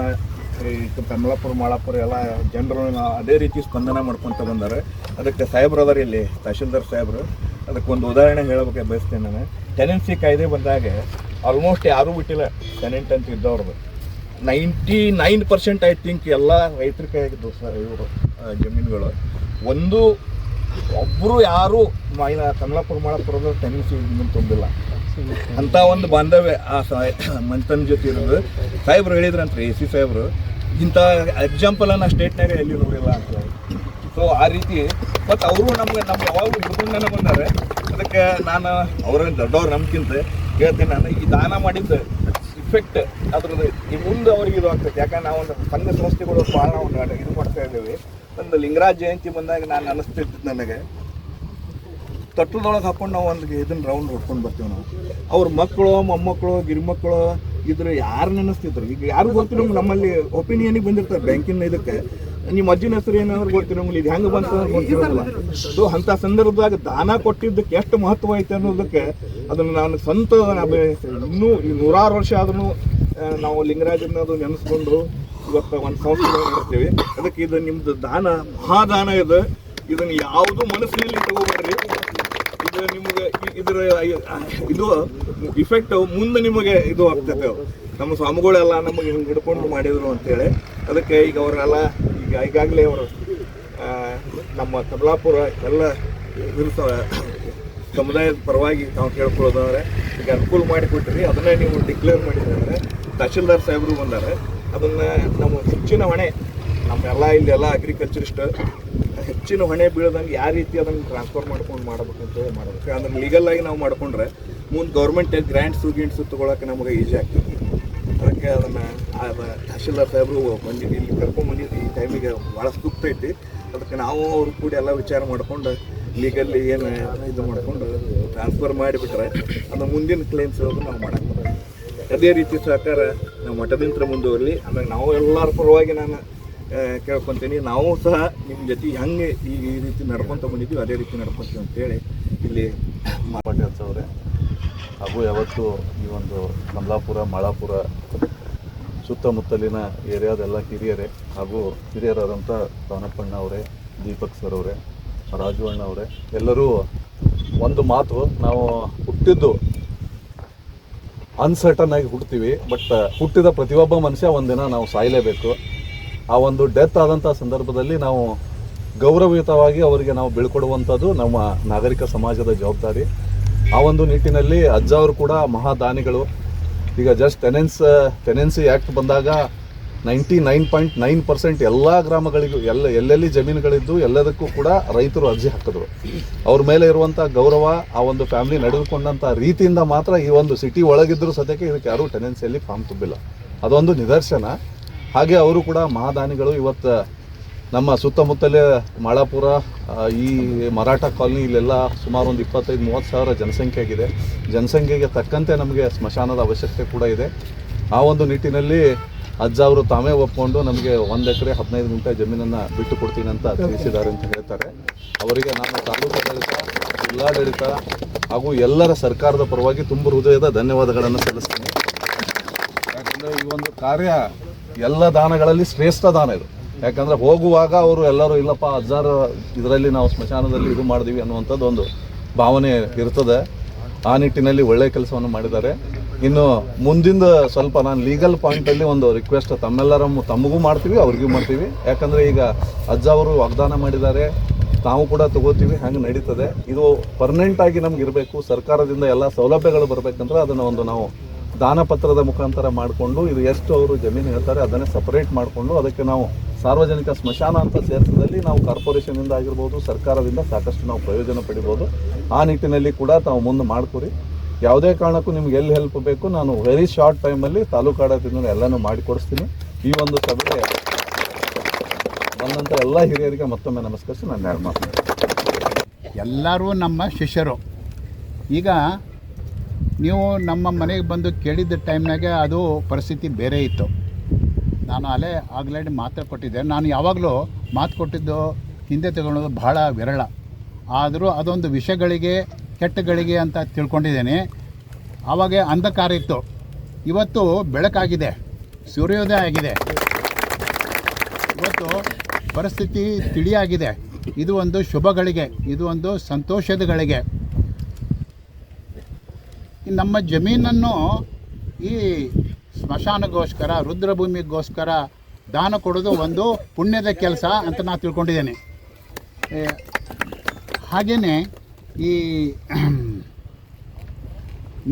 ಈ ಕಮಲಾಪುರ, ಮಾಳಾಪುರ ಎಲ್ಲ ಜನರು ಅದೇ ರೀತಿ ಸ್ಪಂದನ ಮಾಡ್ಕೊತ ಬಂದಾರೆ. ಅದಕ್ಕೆ ಸಾಹೇಬ್ರು ಅದಾರ ಇಲ್ಲಿ, ತಹಶೀಲ್ದಾರ್ ಸಾಹೇಬ್ರು, ಅದಕ್ಕೆ ಒಂದು ಉದಾಹರಣೆ ಹೇಳಬೇಕು ಬಯಸ್ತೇನೆ ನಾನು. ಟೆನೆನ್ಸಿ ಕಾಯ್ದೆ ಬಂದಾಗ ಆಲ್ಮೋಸ್ಟ್ ಯಾರೂ ಬಿಟ್ಟಿಲ್ಲ ಟೆನೆಂಟ್ ಅಂತ ಇದ್ದವ್ರದ್ದು ninety nine percent I think ಎಲ್ಲ ರೈತರ ಕೈಯಾಗಿದ್ದು ಸರ್ ಇವರು ಜಮೀನುಗಳು. ಒಂದು ಒಬ್ಬರು ಯಾರು ಮೈನ ಕಮಲಾಪುರ, ಮಾಳಾಪುರದ ಟೆನೆನ್ಸಿ ತುಂಬಿಲ್ಲ. ಅಂತ ಒಂದು ಬಾಂಧವ್ಯ ಆ ಮಂತನ ಜೊತೆ ಇರೋದು. ಸಾಹೇಬ್ರು ಹೇಳಿದ್ರಂತ್ರಿ ಎ ಸಿ ಸಾಹೇಬ್ರು, ಇಂಥ ಎಕ್ಸಾಂಪಲ್ ನಾ ಸ್ಟೇಟ್ನಾಗ ಎಲ್ಲಿ ನೋಡಿಲ್ಲ ಅಂತ ಸೊ ಆ ರೀತಿ ಮತ್ತು ಅವರು ನಮ್ಗೆ ನಮ್ಮ ಯಾವಾಗಲೂ ಹಿಡ್ಕೊಂಡೇ ಬಂದಾರೆ. ಅದಕ್ಕೆ ನಾನು ಅವ್ರಿಗೆ ದೊಡ್ಡವ್ರು ನಮ್ಗಿಂತ ಹೇಳ್ತೇನೆ ನಾನು, ಈ ದಾನ ಮಾಡಿದ್ದು ಇಫೆಕ್ಟ್ ಅದ್ರದ್ದು ಈ ಮುಂದೆ ಅವ್ರಿಗೆ ಇದು ಆಗ್ತೈತೆ. ಯಾಕಂದ್ರೆ ನಾವು ಒಂದು ಸಂಘ ಸಂಸ್ಥೆಗಳು ಭಾಳ ನಾವು ಇದು ಮಾಡ್ತಾ ಇದ್ದೀವಿ. ಒಂದು ಲಿಂಗರಾಜ್ ಜಯಂತಿ ಬಂದಾಗ ನಾನು ಅನಿಸ್ತಿದ್ದು ನನಗೆ. ತಟ್ಟದೊಳಗೆ ಹಾಕೊಂಡು ನಾವು ಒಂದು ಇದನ್ನ ರೌಂಡ್ ಹೊಡ್ಕೊಂಡು ಬರ್ತೀವಿ ನಾವು. ಅವ್ರ ಮಕ್ಕಳು, ಮೊಮ್ಮಕ್ಕಳು, ಗಿರಿಮಕ್ಕಳು ಇದ್ರ ಯಾರು ನೆನೆಸ್ತಿದ್ರು? ಈಗ ಯಾರು ಗೊತ್ತಿರೋ ನಮ್ಮಲ್ಲಿ ಒಪಿನಿಯನಿಗೆ ಬಂದಿರ್ತಾರೆ ಬ್ಯಾಂಕಿನ ಇದಕ್ಕೆ. ನಿಮ್ಮ ಅಜ್ಜಿನ ಹೆಸರು ಏನಾದ್ರು ಗೊತ್ತಿರಂಗಿಲ್ಲ ಇದು ಹೆಂಗೆ ಬಂತು ಗೊತ್ತಿರೋಲ್ಲ ಸೊ ಅಂತ ಸಂದರ್ಭದಾಗ ದಾನ ಕೊಟ್ಟಿದ್ದಕ್ಕೆ ಎಷ್ಟು ಮಹತ್ವ ಐತೆ ಅನ್ನೋದಕ್ಕೆ ಅದನ್ನು ನಾನು ಸ್ವಂತ ನಾನು ಇನ್ನೂ ಈ ನೂರಾರು ವರ್ಷ ಆದ್ರೂ ನಾವು ಲಿಂಗರಾಜನ ಅದು ನೆನೆಸ್ಕೊಂಡು ಇವತ್ತು ಒಂದು ಸಂಸ್ಥೆ ನಡೆಸ್ತೀವಿ. ಅದಕ್ಕೆ ಇದು ನಿಮ್ದು ದಾನ, ಮಹಾದಾನ ಇದು. ಇದನ್ನು ಯಾವುದು ಮನಸ್ಸಿನಲ್ಲಿ ತಗೋಬೇಡ್ರಿ ನಿಮಗೆ ಇದರ ಇದು ಇಫೆಕ್ಟ್ ಮುಂದೆ ನಿಮಗೆ ಇದು ಆಗ್ತದೆ ನಮ್ಮ ಸ್ವಾಮಿಗಳೆಲ್ಲ ನಮಗೆ ಹಿಂಗೆ ಹಿಡ್ಕೊಂಡು ಮಾಡಿದ್ರು ಅಂತೇಳಿ. ಅದಕ್ಕೆ ಈಗ ಅವರೆಲ್ಲ ಈಗ ಈಗಾಗಲೇ ಅವರು ನಮ್ಮ ಕಬಲಾಪುರ ಎಲ್ಲ ಸಮುದಾಯದ ಪರವಾಗಿ ನಾವು ಕೇಳ್ಕೊಳ್ಳೋದಾದ್ರೆ ಈಗ ಅನುಕೂಲ ಮಾಡಿಕೊಟ್ರಿ ಅದನ್ನೇ ನೀವು ಡಿಕ್ಲೇರ್ ಮಾಡಿದ್ರೆ ತಹಶೀಲ್ದಾರ್ ಸಾಹೇಬರು ಬಂದಾರೆ. ಅದನ್ನು ನಮ್ಮ ಹೆಚ್ಚಿನ ಹೊಣೆ ನಮ್ಮೆಲ್ಲ ಇಲ್ಲೆಲ್ಲ ಅಗ್ರಿಕಲ್ಚರಿಸ್ಟ್ ಹೆಚ್ಚಿನ ಹೊಣೆ ಬೀಳದಂಗೆ ಯಾವ ರೀತಿ ಅದನ್ನು ಟ್ರಾನ್ಸ್ಫರ್ ಮಾಡ್ಕೊಂಡು ಮಾಡಬೇಕು ಅಂತ ಹೇಳಿ ಮಾಡಬೇಕು. ಅಂದ್ರೆ ಲೀಗಲ್ ಆಗಿ ನಾವು ಮಾಡ್ಕೊಂಡ್ರೆ ಮುಂದೆ ಗೌರ್ಮೆಂಟ್ ಗ್ರ್ಯಾಂಟ್ಸು ಗಿಂಟ್ಸು ತೊಗೊಳಕ್ಕೆ ನಮಗೆ ಈಸಿ ಆಗ್ತದೆ. ಅದಕ್ಕೆ ಅದನ್ನು ತಹಶೀಲ್ದಾರ್ ಸಾಹೇಬರು ಬಂದಿದ್ದು ಇಲ್ಲಿ ಕರ್ಕೊಂಡ್ಬಂದಿದ್ದು ಈ ಟೈಮಿಗೆ ಭಾಳ ಸೂಕ್ತ ಐತಿ. ಅದಕ್ಕೆ ನಾವು ಅವ್ರು ಕೂಡ ಎಲ್ಲ ವಿಚಾರ ಮಾಡ್ಕೊಂಡು ಲೀಗಲ್ಲಿ ಏನು ಇದು ಮಾಡ್ಕೊಂಡು ಟ್ರಾನ್ಸ್ಫರ್ ಮಾಡಿಬಿಟ್ರೆ ಅದು ಮುಂದಿನ ಕ್ಲೇಮ್ಸ್ ನಾವು ಮಾಡಕ್ಕೆ ಅದೇ ರೀತಿ ಸಹಕಾರ ನಾವು ಮಠದಿಂದ ಮುಂದುವರಲಿ. ಆಮೇಲೆ ನಾವು ಎಲ್ಲರ ಪರವಾಗಿ ನಾನು ಕೇಳ್ಕೊತೀನಿ. ನಾವು ಸಹ ನಿಮ್ಮ ಜೊತೆ ಹೆಂಗೆ ಈ ಈ ರೀತಿ ನಡ್ಕೊತ ಬಂದಿದ್ದೀವಿ, ಅದೇ ರೀತಿ ನಡ್ಕೊತೀವಿ ಅಂತೇಳಿ ಇಲ್ಲಿ ಪಾಟೀಲ್ಸ್ ಅವರೇ ಹಾಗೂ ಯಾವತ್ತು ಈ ಒಂದು ಕಮಲಾಪುರ, ಮಾಳಾಪುರ ಸುತ್ತಮುತ್ತಲಿನ ಏರಿಯಾದೆಲ್ಲ ಹಿರಿಯರೇ ಹಾಗೂ ಹಿರಿಯರಾದಂಥ ಪಾನಪ್ಪಣ್ಣ ಅವರೇ, ದೀಪಕ್ ಸರ್ ಅವರೇ, ರಾಜು ಅಣ್ಣ ಅವರೇ, ಎಲ್ಲರೂ ಒಂದು ಮಾತು, ನಾವು ಹುಟ್ಟಿದ್ದು ಅನ್ಸರ್ಟನ್ ಆಗಿ ಹುಡ್ತೀವಿ ಬಟ್ ಹುಟ್ಟಿದ ಪ್ರತಿಯೊಬ್ಬ ಮನುಷ್ಯ ಒಂದಿನ ನಾವು ಸಾಯಲೇಬೇಕು. ಆ ಒಂದು ಡೆತ್ ಆದಂಥ ಸಂದರ್ಭದಲ್ಲಿ ನಾವು ಗೌರವಯುತವಾಗಿ ಅವರಿಗೆ ನಾವು ಬೀಳ್ಕೊಡುವಂಥದ್ದು ನಮ್ಮ ನಾಗರಿಕ ಸಮಾಜದ ಜವಾಬ್ದಾರಿ. ಆ ಒಂದು ನಿಟ್ಟಿನಲ್ಲಿ ಅಜ್ಜ ಅವರು ಕೂಡ ಮಹಾದಾನಿಗಳು. ಈಗ ಜಸ್ಟ್ ಟೆನೆನ್ಸ್ ಟೆನೆನ್ಸಿ ಆ್ಯಕ್ಟ್ ಬಂದಾಗ ninety nine point nine percent ಎಲ್ಲ ಗ್ರಾಮಗಳಿಗೂ, ಎಲ್ಲ, ಎಲ್ಲೆಲ್ಲಿ ಜಮೀನುಗಳಿದ್ದು ಎಲ್ಲದಕ್ಕೂ ಕೂಡ ರೈತರು ಅರ್ಜಿ ಹಾಕಿದ್ರು. ಅವ್ರ ಮೇಲೆ ಇರುವಂಥ ಗೌರವ, ಆ ಒಂದು ಫ್ಯಾಮಿಲಿ ನಡೆದುಕೊಂಡಂಥ ರೀತಿಯಿಂದ ಮಾತ್ರ ಈ ಒಂದು ಸಿಟಿ ಒಳಗಿದ್ರೂ ಸದ್ಯಕ್ಕೆ ಇದಕ್ಕೆ ಯಾರೂ ಟೆನೆನ್ಸಿಯಲ್ಲಿ ಫಾರ್ಮ್ ತುಂಬಿಲ್ಲ. ಅದೊಂದು ನಿದರ್ಶನ. ಹಾಗೆ ಅವರು ಕೂಡ ಮಹಾದಾನಿಗಳು ಇವತ್ತು ನಮ್ಮ ಸುತ್ತಮುತ್ತಲೇ ಮಾಳಾಪುರ ಈ ಮರಾಠ ಕಾಲನಿ ಇಲ್ಲೆಲ್ಲ ಸುಮಾರು ಒಂದು ಇಪ್ಪತ್ತೈದು, ಮೂವತ್ತು ಸಾವಿರ ಜನಸಂಖ್ಯೆ ಆಗಿದೆ. ಜನಸಂಖ್ಯೆಗೆ ತಕ್ಕಂತೆ ನಮಗೆ ಸ್ಮಶಾನದ ಅವಶ್ಯಕತೆ ಕೂಡ ಇದೆ. ಆ ಒಂದು ನಿಟ್ಟಿನಲ್ಲಿ ಅಜ್ಜ ಅವರು ತಾವೇ ಒಪ್ಕೊಂಡು ನಮಗೆ ಒಂದು ಎಕರೆ, ಹದಿನೈದು ಗುಂಟೆ ಜಮೀನನ್ನು ಬಿಟ್ಟು ಕೊಡ್ತೀನಿ ಅಂತ ತಿಳಿಸಿದ್ದಾರೆ ಅಂತ ಹೇಳ್ತಾರೆ. ಅವರಿಗೆ ನಾನು ತಾಲೂಕು ಆಡಳಿತ, ಜಿಲ್ಲಾಡಳಿತ ಹಾಗೂ ಎಲ್ಲರ ಸರ್ಕಾರದ ಪರವಾಗಿ ತುಂಬ ಹೃದಯದ ಧನ್ಯವಾದಗಳನ್ನು ಸಲ್ಲಿಸ್ತೀನಿ. ಯಾಕಂದರೆ ಈ ಒಂದು ಕಾರ್ಯ ಎಲ್ಲ ದಾನಗಳಲ್ಲಿ ಶ್ರೇಷ್ಠ ದಾನ ಇದು. ಯಾಕಂದ್ರೆ ಹೋಗುವಾಗ ಅವರು ಎಲ್ಲರೂ, ಇಲ್ಲಪ್ಪ, ಅಜ್ಜಾರ ಇದರಲ್ಲಿ ನಾವು ಸ್ಮಶಾನದಲ್ಲಿ ಇದು ಮಾಡಿದೀವಿ ಅನ್ನುವಂಥದ್ದು ಒಂದು ಭಾವನೆ ಇರ್ತದೆ. ಆ ನಿಟ್ಟಿನಲ್ಲಿ ಒಳ್ಳೆಯ ಕೆಲಸವನ್ನು ಮಾಡಿದ್ದಾರೆ. ಇನ್ನು ಮುಂದಿಂದ ಸ್ವಲ್ಪ ನಾನು ಲೀಗಲ್ ಪಾಯಿಂಟಲ್ಲಿ ಒಂದು ರಿಕ್ವೆಸ್ಟ್ ತಮ್ಮೆಲ್ಲರ ತಮಗೂ ಮಾಡ್ತೀವಿ, ಅವ್ರಿಗೂ ಮಾಡ್ತೀವಿ. ಯಾಕಂದರೆ ಈಗ ಅಜ್ಜ ಅವರು ವಾಗ್ದಾನ ಮಾಡಿದ್ದಾರೆ. ತಾವು ಕೂಡ ತಗೋತೀವಿ, ಹಂಗೆ ನಡೀತದೆ. ಇದು ಪರ್ಮನೆಂಟ್ ಆಗಿ ನಮ್ಗೆ ಇರಬೇಕು. ಸರ್ಕಾರದಿಂದ ಎಲ್ಲ ಸೌಲಭ್ಯಗಳು ಬರಬೇಕಂದ್ರೆ ಅದನ್ನು ಒಂದು ನಾವು ದಾನ ಪತ್ರದ ಮುಖಾಂತರ ಮಾಡಿಕೊಂಡು ಇದು ಎಷ್ಟು ಅವರು ಜಮೀನು ಹೇಳ್ತಾರೆ ಅದನ್ನೇ ಸಪರೇಟ್ ಮಾಡಿಕೊಂಡು ಅದಕ್ಕೆ ನಾವು ಸಾರ್ವಜನಿಕ ಸ್ಮಶಾನ ಅಂತ ಸೇರಿಸಿದಲ್ಲಿ ನಾವು ಕಾರ್ಪೊರೇಷನಿಂದ ಆಗಿರ್ಬೋದು, ಸರ್ಕಾರದಿಂದ ಸಾಕಷ್ಟು ನಾವು ಪ್ರಯೋಜನ ಪಡಿಬೋದು. ಆ ನಿಟ್ಟಿನಲ್ಲಿ ಕೂಡ ತಾವು ಮುಂದೆ ಮಾಡ್ಕೊರಿ. ಯಾವುದೇ ಕಾರಣಕ್ಕೂ ನಿಮ್ಗೆ ಎಲ್ಲಿ ಹೆಲ್ಪ್ ಬೇಕು ನಾನು ವೆರಿ ಶಾರ್ಟ್ ಟೈಮಲ್ಲಿ ತಾಲೂಕು ಆಡಳಿತದಿಂದ ಎಲ್ಲನೂ ಮಾಡಿಕೊಡಿಸ್ತೀನಿ ಈ ಒಂದು ಸಭೆಗೆ ಬಂದಂಥ ಎಲ್ಲ ಹಿರಿಯರಿಗೆ ಮತ್ತೊಮ್ಮೆ ನಮಸ್ಕರಿಸಿ, ನಾನು ಎರಡು ಎಲ್ಲರೂ ನಮ್ಮ ಶಿಷ್ಯರು. ಈಗ ನೀವು ನಮ್ಮ ಮನೆಗೆ ಬಂದು ಕೇಳಿದ್ದ ಟೈಮ್ನಾಗೆ ಅದು ಪರಿಸ್ಥಿತಿ ಬೇರೆ ಇತ್ತು. ನಾನು ಅಲ್ಲೇ ಆಗಲೇ ಮಾತು ಕೊಟ್ಟಿದ್ದೆ. ನಾನು ಯಾವಾಗಲೂ ಮಾತು ಕೊಟ್ಟಿದ್ದು ಹಿಂದೆ ತಗೊಳ್ಳೋದು ಬಹಳ ವಿರಳ. ಆದರೂ ಅದೊಂದು ವಿಷಯಗಳಿಗೆ ಕೆಟ್ಟಗಳಿಗೆ ಅಂತ ತಿಳ್ಕೊಂಡಿದ್ದೇನೆ. ಆವಾಗ ಅಂಧಕಾರ ಇತ್ತು. ಇವತ್ತು ಬೆಳಕಾಗಿದೆ. ಸೂರ್ಯೋದಯ ಆಗಿದೆ. ಇವತ್ತು ಪರಿಸ್ಥಿತಿ ತಿಳಿಯಾಗಿದೆ. ಇದು ಒಂದು ಶುಭಗಳಿಗೆ, ಇದು ಒಂದು ಸಂತೋಷದ ಗಳಿಗೆ. ಈ ನಮ್ಮ ಜಮೀನನ್ನು ಈ ಸ್ಮಶಾನಗೋಸ್ಕರ, ರುದ್ರಭೂಮಿಗೋಸ್ಕರ ದಾನ ಕೊಡೋದು ಒಂದು ಪುಣ್ಯದ ಕೆಲಸ ಅಂತ ನಾನು ತಿಳ್ಕೊಂಡಿದ್ದೇನೆ. ಹಾಗೆಯೇ ಈ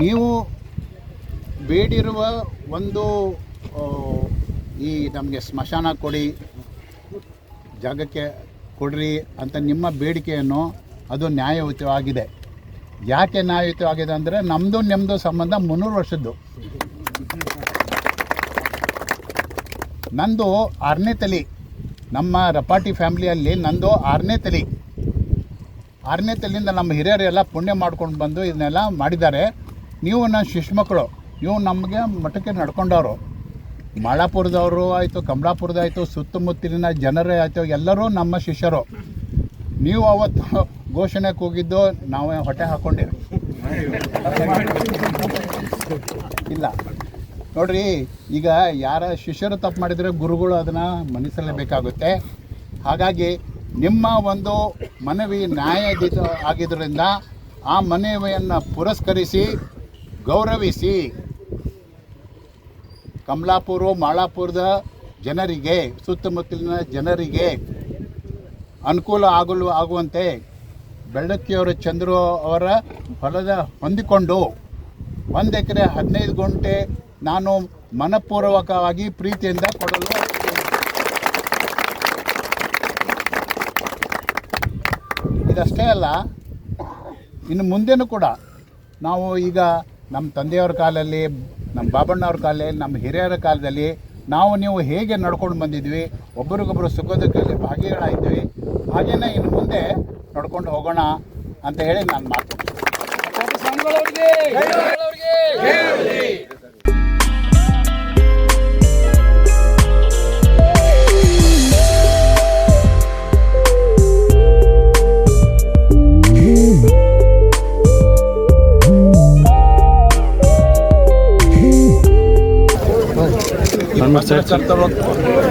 ನೀವು ಬೇಡಿರುವ ಒಂದು ಈ ನಮಗೆ ಸ್ಮಶಾನ ಕೊಡಿ, ಜಾಗಕ್ಕೆ ಕೊಡ್ರಿ ಅಂತ ನಿಮ್ಮ ಬೇಡಿಕೆಯನ್ನು ಅದು ನ್ಯಾಯಯುತವಾಗಿದೆ. ಯಾಕೆ ನ್ಯಾಯಯುತವಾಗಿದೆ ಅಂದರೆ ನಮ್ಮದು ನಿಮ್ಮದು ಸಂಬಂಧ ಮುನ್ನೂರು ವರ್ಷದ್ದು. ನಂದು ಆರನೇ ತಲೆ, ನಮ್ಮ ರಪಾಟಿ ಫ್ಯಾಮ್ಲಿಯಲ್ಲಿ ನಂದು ಆರನೇ ತಲೆ. ಆರನೇ ತಲೆಯಿಂದ ನಮ್ಮ ಹಿರಿಯರೆಲ್ಲ ಪುಣ್ಯ ಮಾಡ್ಕೊಂಡು ಬಂದು ಇದನ್ನೆಲ್ಲ ಮಾಡಿದ್ದಾರೆ. ನೀವು ನನ್ನ ಶಿಶುಮಕ್ಕಳು ನೀವು ನಮಗೆ ಮಠಕ್ಕೆ ನಡ್ಕೊಂಡವರು. ಮಾಳಾಪುರದವರು ಆಯಿತು, ಕಮಲಾಪುರದಾಯಿತು, ಸುತ್ತಮುತ್ತಲಿನ ಜನರೇ ಆಯಿತು, ಎಲ್ಲರೂ ನಮ್ಮ ಶಿಷ್ಯರು. ನೀವು ಅವತ್ತು ಘೋಷಣೆಗೆ ಕೂಗಿದ್ದು ನಾವೇ ಹೊಟ್ಟೆ ಹಾಕ್ಕೊಂಡಿವಿ ಇಲ್ಲ. ನೋಡ್ರಿ, ಈಗ ಯಾರ ಶಿಷ್ಯರು ತಪ್ಪು ಮಾಡಿದರೆ ಗುರುಗಳು ಅದನ್ನು ಮನಿಸಲೇಬೇಕಾಗುತ್ತೆ ಹಾಗಾಗಿ ನಿಮ್ಮ ಒಂದು ಮನವಿ ನ್ಯಾಯಾಧೀತ ಆಗಿದ್ದರಿಂದ ಆ ಮನವಿಯನ್ನು ಪುರಸ್ಕರಿಸಿ, ಗೌರವಿಸಿ ಕಮಲಾಪುರ, ಮಾಳಾಪುರದ ಜನರಿಗೆ, ಸುತ್ತಮುತ್ತಲಿನ ಜನರಿಗೆ ಅನುಕೂಲ ಆಗಲು ಆಗುವಂತೆ ಬೆಳ್ಳಕ್ಕಿಯವರ ಚಂದ್ರು ಅವರ ಹೊಲದ ಹೊಂದಿಕೊಂಡು ಒಂದು ಎಕರೆ ಹದಿನೈದು ಗಂಟೆ ನಾನು ಮನಪೂರ್ವಕವಾಗಿ ಪ್ರೀತಿಯಿಂದ ಕೊಡಲು ಇದಷ್ಟೇ ಅಲ್ಲ, ಇನ್ನು ಮುಂದೆನೂ ಕೂಡ ನಾವು ಈಗ ನಮ್ಮ ತಂದೆಯವ್ರ ಕಾಲದಲ್ಲಿ ನಮ್ಮ ಬಾಬಣ್ಣವ್ರ ಕಾಲದಲ್ಲಿ ನಮ್ಮ ಹಿರಿಯರ ಕಾಲದಲ್ಲಿ ನಾವು ನೀವು ಹೇಗೆ ನಡ್ಕೊಂಡು ಬಂದಿದ್ವಿ ಒಬ್ಬರಿಗೊಬ್ಬರು ಸುಖದಕ್ಕೆ ದುಃಖದಲ್ಲಿ ಭಾಗಿಗಳಾಗಿದ್ವಿ, ಹಾಗೇನೇ ಇನ್ನು ಮುಂದೆ ನಡ್ಕೊಂಡು ಹೋಗೋಣ ಅಂತ ಹೇಳಿ ನಾನು ಮಾತು.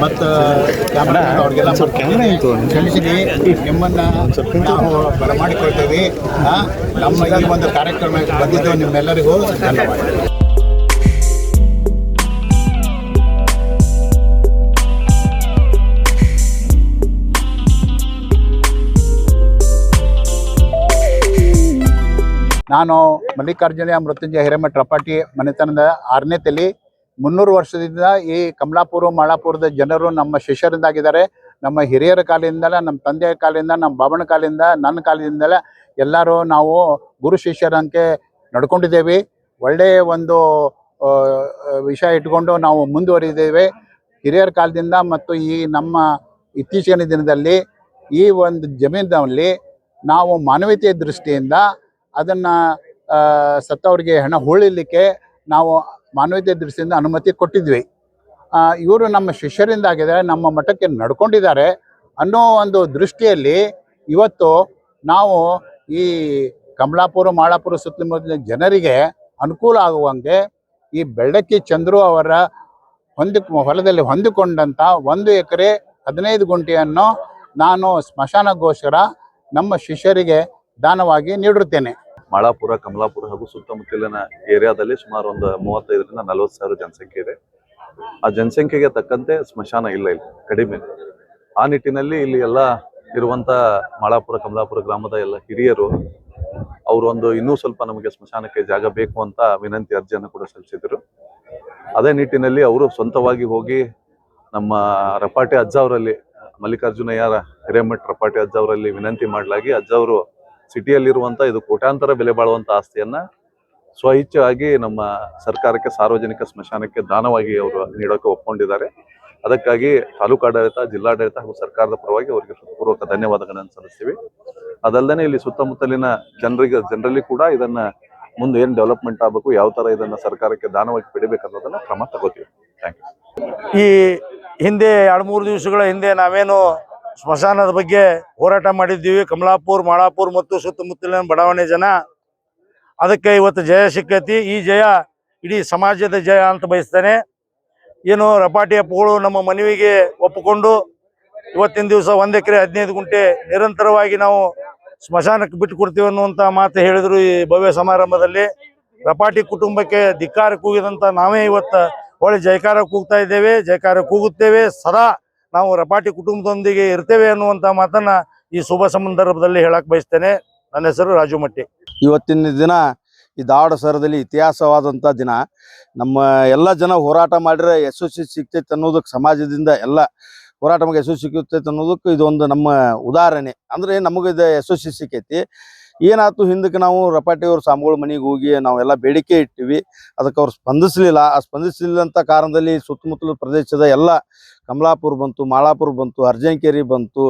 ಮತ್ತು ಅವ್ರಿಗೆಲ್ಲ ಸ್ವಲ್ಪ ಕ್ಯಾಮ್ರಾ ಇತ್ತು ತಿಳಿಸಿದ್ವಿ ನಿಮ್ಮನ್ನು ನಾವು ಬರಮಾಡಿಕೊಳ್ತೇವೆ ನಮ್ಮ ಈ ಒಂದು ಕಾರ್ಯಕ್ರಮ ಬಂದಿದ್ದು ನಿಮ್ಮೆಲ್ಲರಿಗೂ ಧನ್ಯವಾದ. ನಾನು ಮಲ್ಲಿಕಾರ್ಜುನ ಮೃತ್ಯುಂಜಯ ಹಿರೇಮಠ ರಪಾಟಿ ಮನೆತನದ ಆರನೇ ತಲೆ ಮುನ್ನೂರು ವರ್ಷದಿಂದ ಈ ಕಮಲಾಪುರ ಮಾಳಾಪುರದ ಜನರು ನಮ್ಮ ಶಿಷ್ಯರಿಂದಾಗಿದ್ದಾರೆ. ನಮ್ಮ ಹಿರಿಯರ ಕಾಲದಿಂದಲೇ, ನಮ್ಮ ತಂದೆಯ ಕಾಲದಿಂದ, ನಮ್ಮ ಬಾಬನ ಕಾಲದಿಂದ, ನನ್ನ ಕಾಲದಿಂದಲೇ ಎಲ್ಲರೂ ನಾವು ಗುರು ಶಿಷ್ಯರಂತೆ ನಡ್ಕೊಂಡಿದ್ದೇವೆ. ಒಳ್ಳೆಯ ಒಂದು ವಿಷಯ ಇಟ್ಕೊಂಡು ನಾವು ಮುಂದುವರಿದ್ದೇವೆ ಹಿರಿಯರ ಕಾಲದಿಂದ ಮತ್ತು ಈ ನಮ್ಮ ಇತ್ತೀಚಿನ ದಿನದಲ್ಲಿ ಈ ಒಂದು ಜಮೀನಲ್ಲಿ ನಾವು ಮಾನವೀಯತೆಯ ದೃಷ್ಟಿಯಿಂದ ಅದನ್ನು ಸತ್ತವರಿಗೆ ಹಣ ಹೂಳಿಲಿಕ್ಕೆ ನಾವು ಮಾನವೀಯತೆ ದೃಷ್ಟಿಯಿಂದ ಅನುಮತಿ ಕೊಟ್ಟಿದ್ವಿ. ಇವರು ನಮ್ಮ ಶಿಷ್ಯರಿಂದಾಗಿದ್ದಾರೆ ನಮ್ಮ ಮಠಕ್ಕೆ ನಡ್ಕೊಂಡಿದ್ದಾರೆ ಅನ್ನೋ ಒಂದು ದೃಷ್ಟಿಯಲ್ಲಿ ಇವತ್ತು ನಾವು ಈ ಕಮಲಾಪುರ, ಮಾಳಾಪುರ ಸುತ್ತಮುತ್ತಲಿನ ಜನರಿಗೆ ಅನುಕೂಲ ಆಗುವಂಗೆ ಈ ಬೆಳ್ಳಕ್ಕಿ ಚಂದ್ರು ಅವರ ಹೊಂದಿ, ಹೊಲದಲ್ಲಿ ಹೊಂದಿಕೊಂಡಂಥ ಒಂದು ಎಕರೆ ಹದಿನೈದು ಗುಂಟೆಯನ್ನು ನಾನು ಸ್ಮಶಾನಗೋಸ್ಕರ ನಮ್ಮ ಶಿಷ್ಯರಿಗೆ ದಾನವಾಗಿ ನೀಡಿರುತ್ತೇನೆ. ಮಾಳಾಪುರ, ಕಮಲಾಪುರ ಹಾಗೂ ಸುತ್ತಮುತ್ತಲಿನ ಏರಿಯಾದಲ್ಲಿ ಸುಮಾರು ಒಂದು ಮೂವತ್ತೈದರಿಂದ ನಲವತ್ತು ಸಾವಿರ ಜನಸಂಖ್ಯೆ ಇದೆ. ಆ ಜನಸಂಖ್ಯೆಗೆ ತಕ್ಕಂತೆ ಸ್ಮಶಾನ ಇಲ್ಲ ಇಲ್ಲಿ, ಕಡಿಮೆ. ಆ ನಿಟ್ಟಿನಲ್ಲಿ ಇಲ್ಲಿ ಎಲ್ಲ ಇರುವಂತ ಮಾಳಾಪುರ, ಕಮಲಾಪುರ ಗ್ರಾಮದ ಎಲ್ಲ ಹಿರಿಯರು, ಅವರು ಒಂದು ಇನ್ನೂ ಸ್ವಲ್ಪ ನಮಗೆ ಸ್ಮಶಾನಕ್ಕೆ ಜಾಗ ಬೇಕು ಅಂತ ವಿನಂತಿ, ಅರ್ಜಿಯನ್ನು ಕೂಡ ಸಲ್ಲಿಸಿದ್ರು. ಅದೇ ನಿಟ್ಟಿನಲ್ಲಿ ಅವರು ಸ್ವಂತವಾಗಿ ಹೋಗಿ ನಮ್ಮ ರಪಾಟೆ ಅಜ್ಜ ಅವರಲ್ಲಿ ಮಲ್ಲಿಕಾರ್ಜುನಯ್ಯ ಹಿರೇಮಠ್ ರಪಾಟೆ ಅಜ್ಜ ಅವರಲ್ಲಿ ವಿನಂತಿ ಮಾಡಲಾಗಿ ಅಜ್ಜ ಅವರು ಸಿಟಿಯಲ್ಲಿರುವಂತ ಇದು ಕೋಟ್ಯಾಂತರ ಬೆಲೆ ಬಾಳುವಂತ ಆಸ್ತಿಯನ್ನ ಸ್ವಇಚ್ಛೆಯಾಗಿ ನಮ್ಮ ಸರ್ಕಾರಕ್ಕೆ ಸಾರ್ವಜನಿಕ ಸ್ಮಶಾನಕ್ಕೆ ದಾನವಾಗಿ ಅವರು ನೀಡೋಕೆ ಒಪ್ಕೊಂಡಿದ್ದಾರೆ. ಅದಕ್ಕಾಗಿ ತಾಲೂಕಾಡಳಿತ, ಜಿಲ್ಲಾಡಳಿತ ಹಾಗೂ ಸರ್ಕಾರದ ಪರವಾಗಿ ಅವರಿಗೆ ಪೂರ್ವಕ ಧನ್ಯವಾದಗಳನ್ನು ಸಲ್ಲಿಸ್ತೀವಿ. ಅದಲ್ಲದೆ ಇಲ್ಲಿ ಸುತ್ತಮುತ್ತಲಿನ ಜನರಿಗೆ, ಜನರಲ್ಲಿ ಕೂಡ ಇದನ್ನ ಮುಂದೆ ಏನ್ ಡೆವಲಪ್ಮೆಂಟ್ ಆಗಬೇಕು, ಯಾವ ತರ ಇದನ್ನ ಸರ್ಕಾರಕ್ಕೆ ದಾನವಾಗಿ ಪಡಿಬೇಕು ಅನ್ನೋದನ್ನ ಕ್ರಮ ತಗೋತೀವಿ. ಥ್ಯಾಂಕ್ ಈ ಹಿಂದೆ ಎರಡು ಮೂರು ದಿವಸಗಳ ಹಿಂದೆ ನಾವೇನು ಸ್ಮಶಾನದ ಬಗ್ಗೆ ಹೋರಾಟ ಮಾಡಿದ್ದೀವಿ. ಕಮಲಾಪುರ್, ಮಾಳಾಪುರ್ ಮತ್ತು ಸುತ್ತಮುತ್ತಲಿನ ಬಡಾವಣೆ ಜನ. ಅದಕ್ಕೆ ಇವತ್ತು ಜಯ ಸಿಕ್ಕೈತಿ. ಈ ಜಯ ಇಡೀ ಸಮಾಜದ ಜಯ ಅಂತ ಬಯಸ್ತೇನೆ. ಏನು ರಪಾಟಿ ಹಬ್ಬಗಳು ನಮ್ಮ ಮನವಿಗೆ ಒಪ್ಪಿಕೊಂಡು ಇವತ್ತಿನ ದಿವಸ ಒಂದು ಎಕರೆ ಹದಿನೈದು ಗುಂಟೆ ನಿರಂತರವಾಗಿ ನಾವು ಸ್ಮಶಾನಕ್ಕೆ ಬಿಟ್ಟು ಕೊಡ್ತೀವಿ ಅನ್ನುವಂಥ ಮಾತು ಹೇಳಿದರು ಈ ಭವ್ಯ ಸಮಾರಂಭದಲ್ಲಿ. ರಪಾಟಿ ಕುಟುಂಬಕ್ಕೆ ಧಿಕ್ಕಾರ ಕೂಗಿದಂತ ನಾವೇ ಇವತ್ತು ಒಳ್ಳೆ ಜಯಕಾರ ಕೂಗ್ತಾ ಇದ್ದೇವೆ. ಜಯಕಾರ ಕೂಗುತ್ತೇವೆ. ಸದಾ ನಾವು ರಪಾಟಿ ಕುಟುಂಬದೊಂದಿಗೆ ಇರ್ತೇವೆ ಅನ್ನುವಂತ ಮಾತನ್ನ ಈ ಶುಭ ಸಂದರ್ಭದಲ್ಲಿ ಹೇಳಕ್ ಬಯಸ್ತೇನೆ. ನನ್ನ ಹೆಸರು ರಾಜು ಮಟ್ಟಿ. ಇವತ್ತಿನ ದಿನ ಈ ಧಾರವಾಡ ಸರದಲ್ಲಿ ಇತಿಹಾಸವಾದಂಥ ದಿನ. ನಮ್ಮ ಎಲ್ಲ ಜನ ಹೋರಾಟ ಮಾಡಿದ್ರೆ ಯಶಸ್ವಿ ಸಿಗ್ತೈತೆ ಅನ್ನೋದಕ್ಕೆ ಸಮಾಜದಿಂದ ಎಲ್ಲ ಹೋರಾಟ ಮಾಡಿ ಯಶಸ್ವಿ ಸಿಕ್ಕೈತೆ ಅನ್ನೋದಕ್ಕೆ ಇದೊಂದು ನಮ್ಮ ಉದಾಹರಣೆ. ಅಂದ್ರೆ ನಮಗೆ ಇದು ಯಶಸ್ವಿ ಸಿಕ್ಕೈತಿ. ಏನಾಯ್ತು ಹಿಂದಕ್ಕೆ ನಾವು ರಪಾಟಿ ಅವ್ರ ಸ್ವಾಮಿಗಳ ಮನೆಗೆ ಹೋಗಿ ನಾವೆಲ್ಲ ಬೇಡಿಕೆ ಇಟ್ಟಿವಿ. ಅದಕ್ಕೆ ಅವ್ರು ಸ್ಪಂದಿಸಲಿಲ್ಲ. ಆ ಸ್ಪಂದಿಸಲಿಲ್ಲಂತ ಕಾರಣದಲ್ಲಿ ಸುತ್ತಮುತ್ತಲ ಪ್ರದೇಶದ ಎಲ್ಲ ಕಮಲಾಪುರ ಬಂತು ಮಾಳಾಪುರ ಬಂತು, ಅರ್ಜಂಕೇರಿ ಬಂತು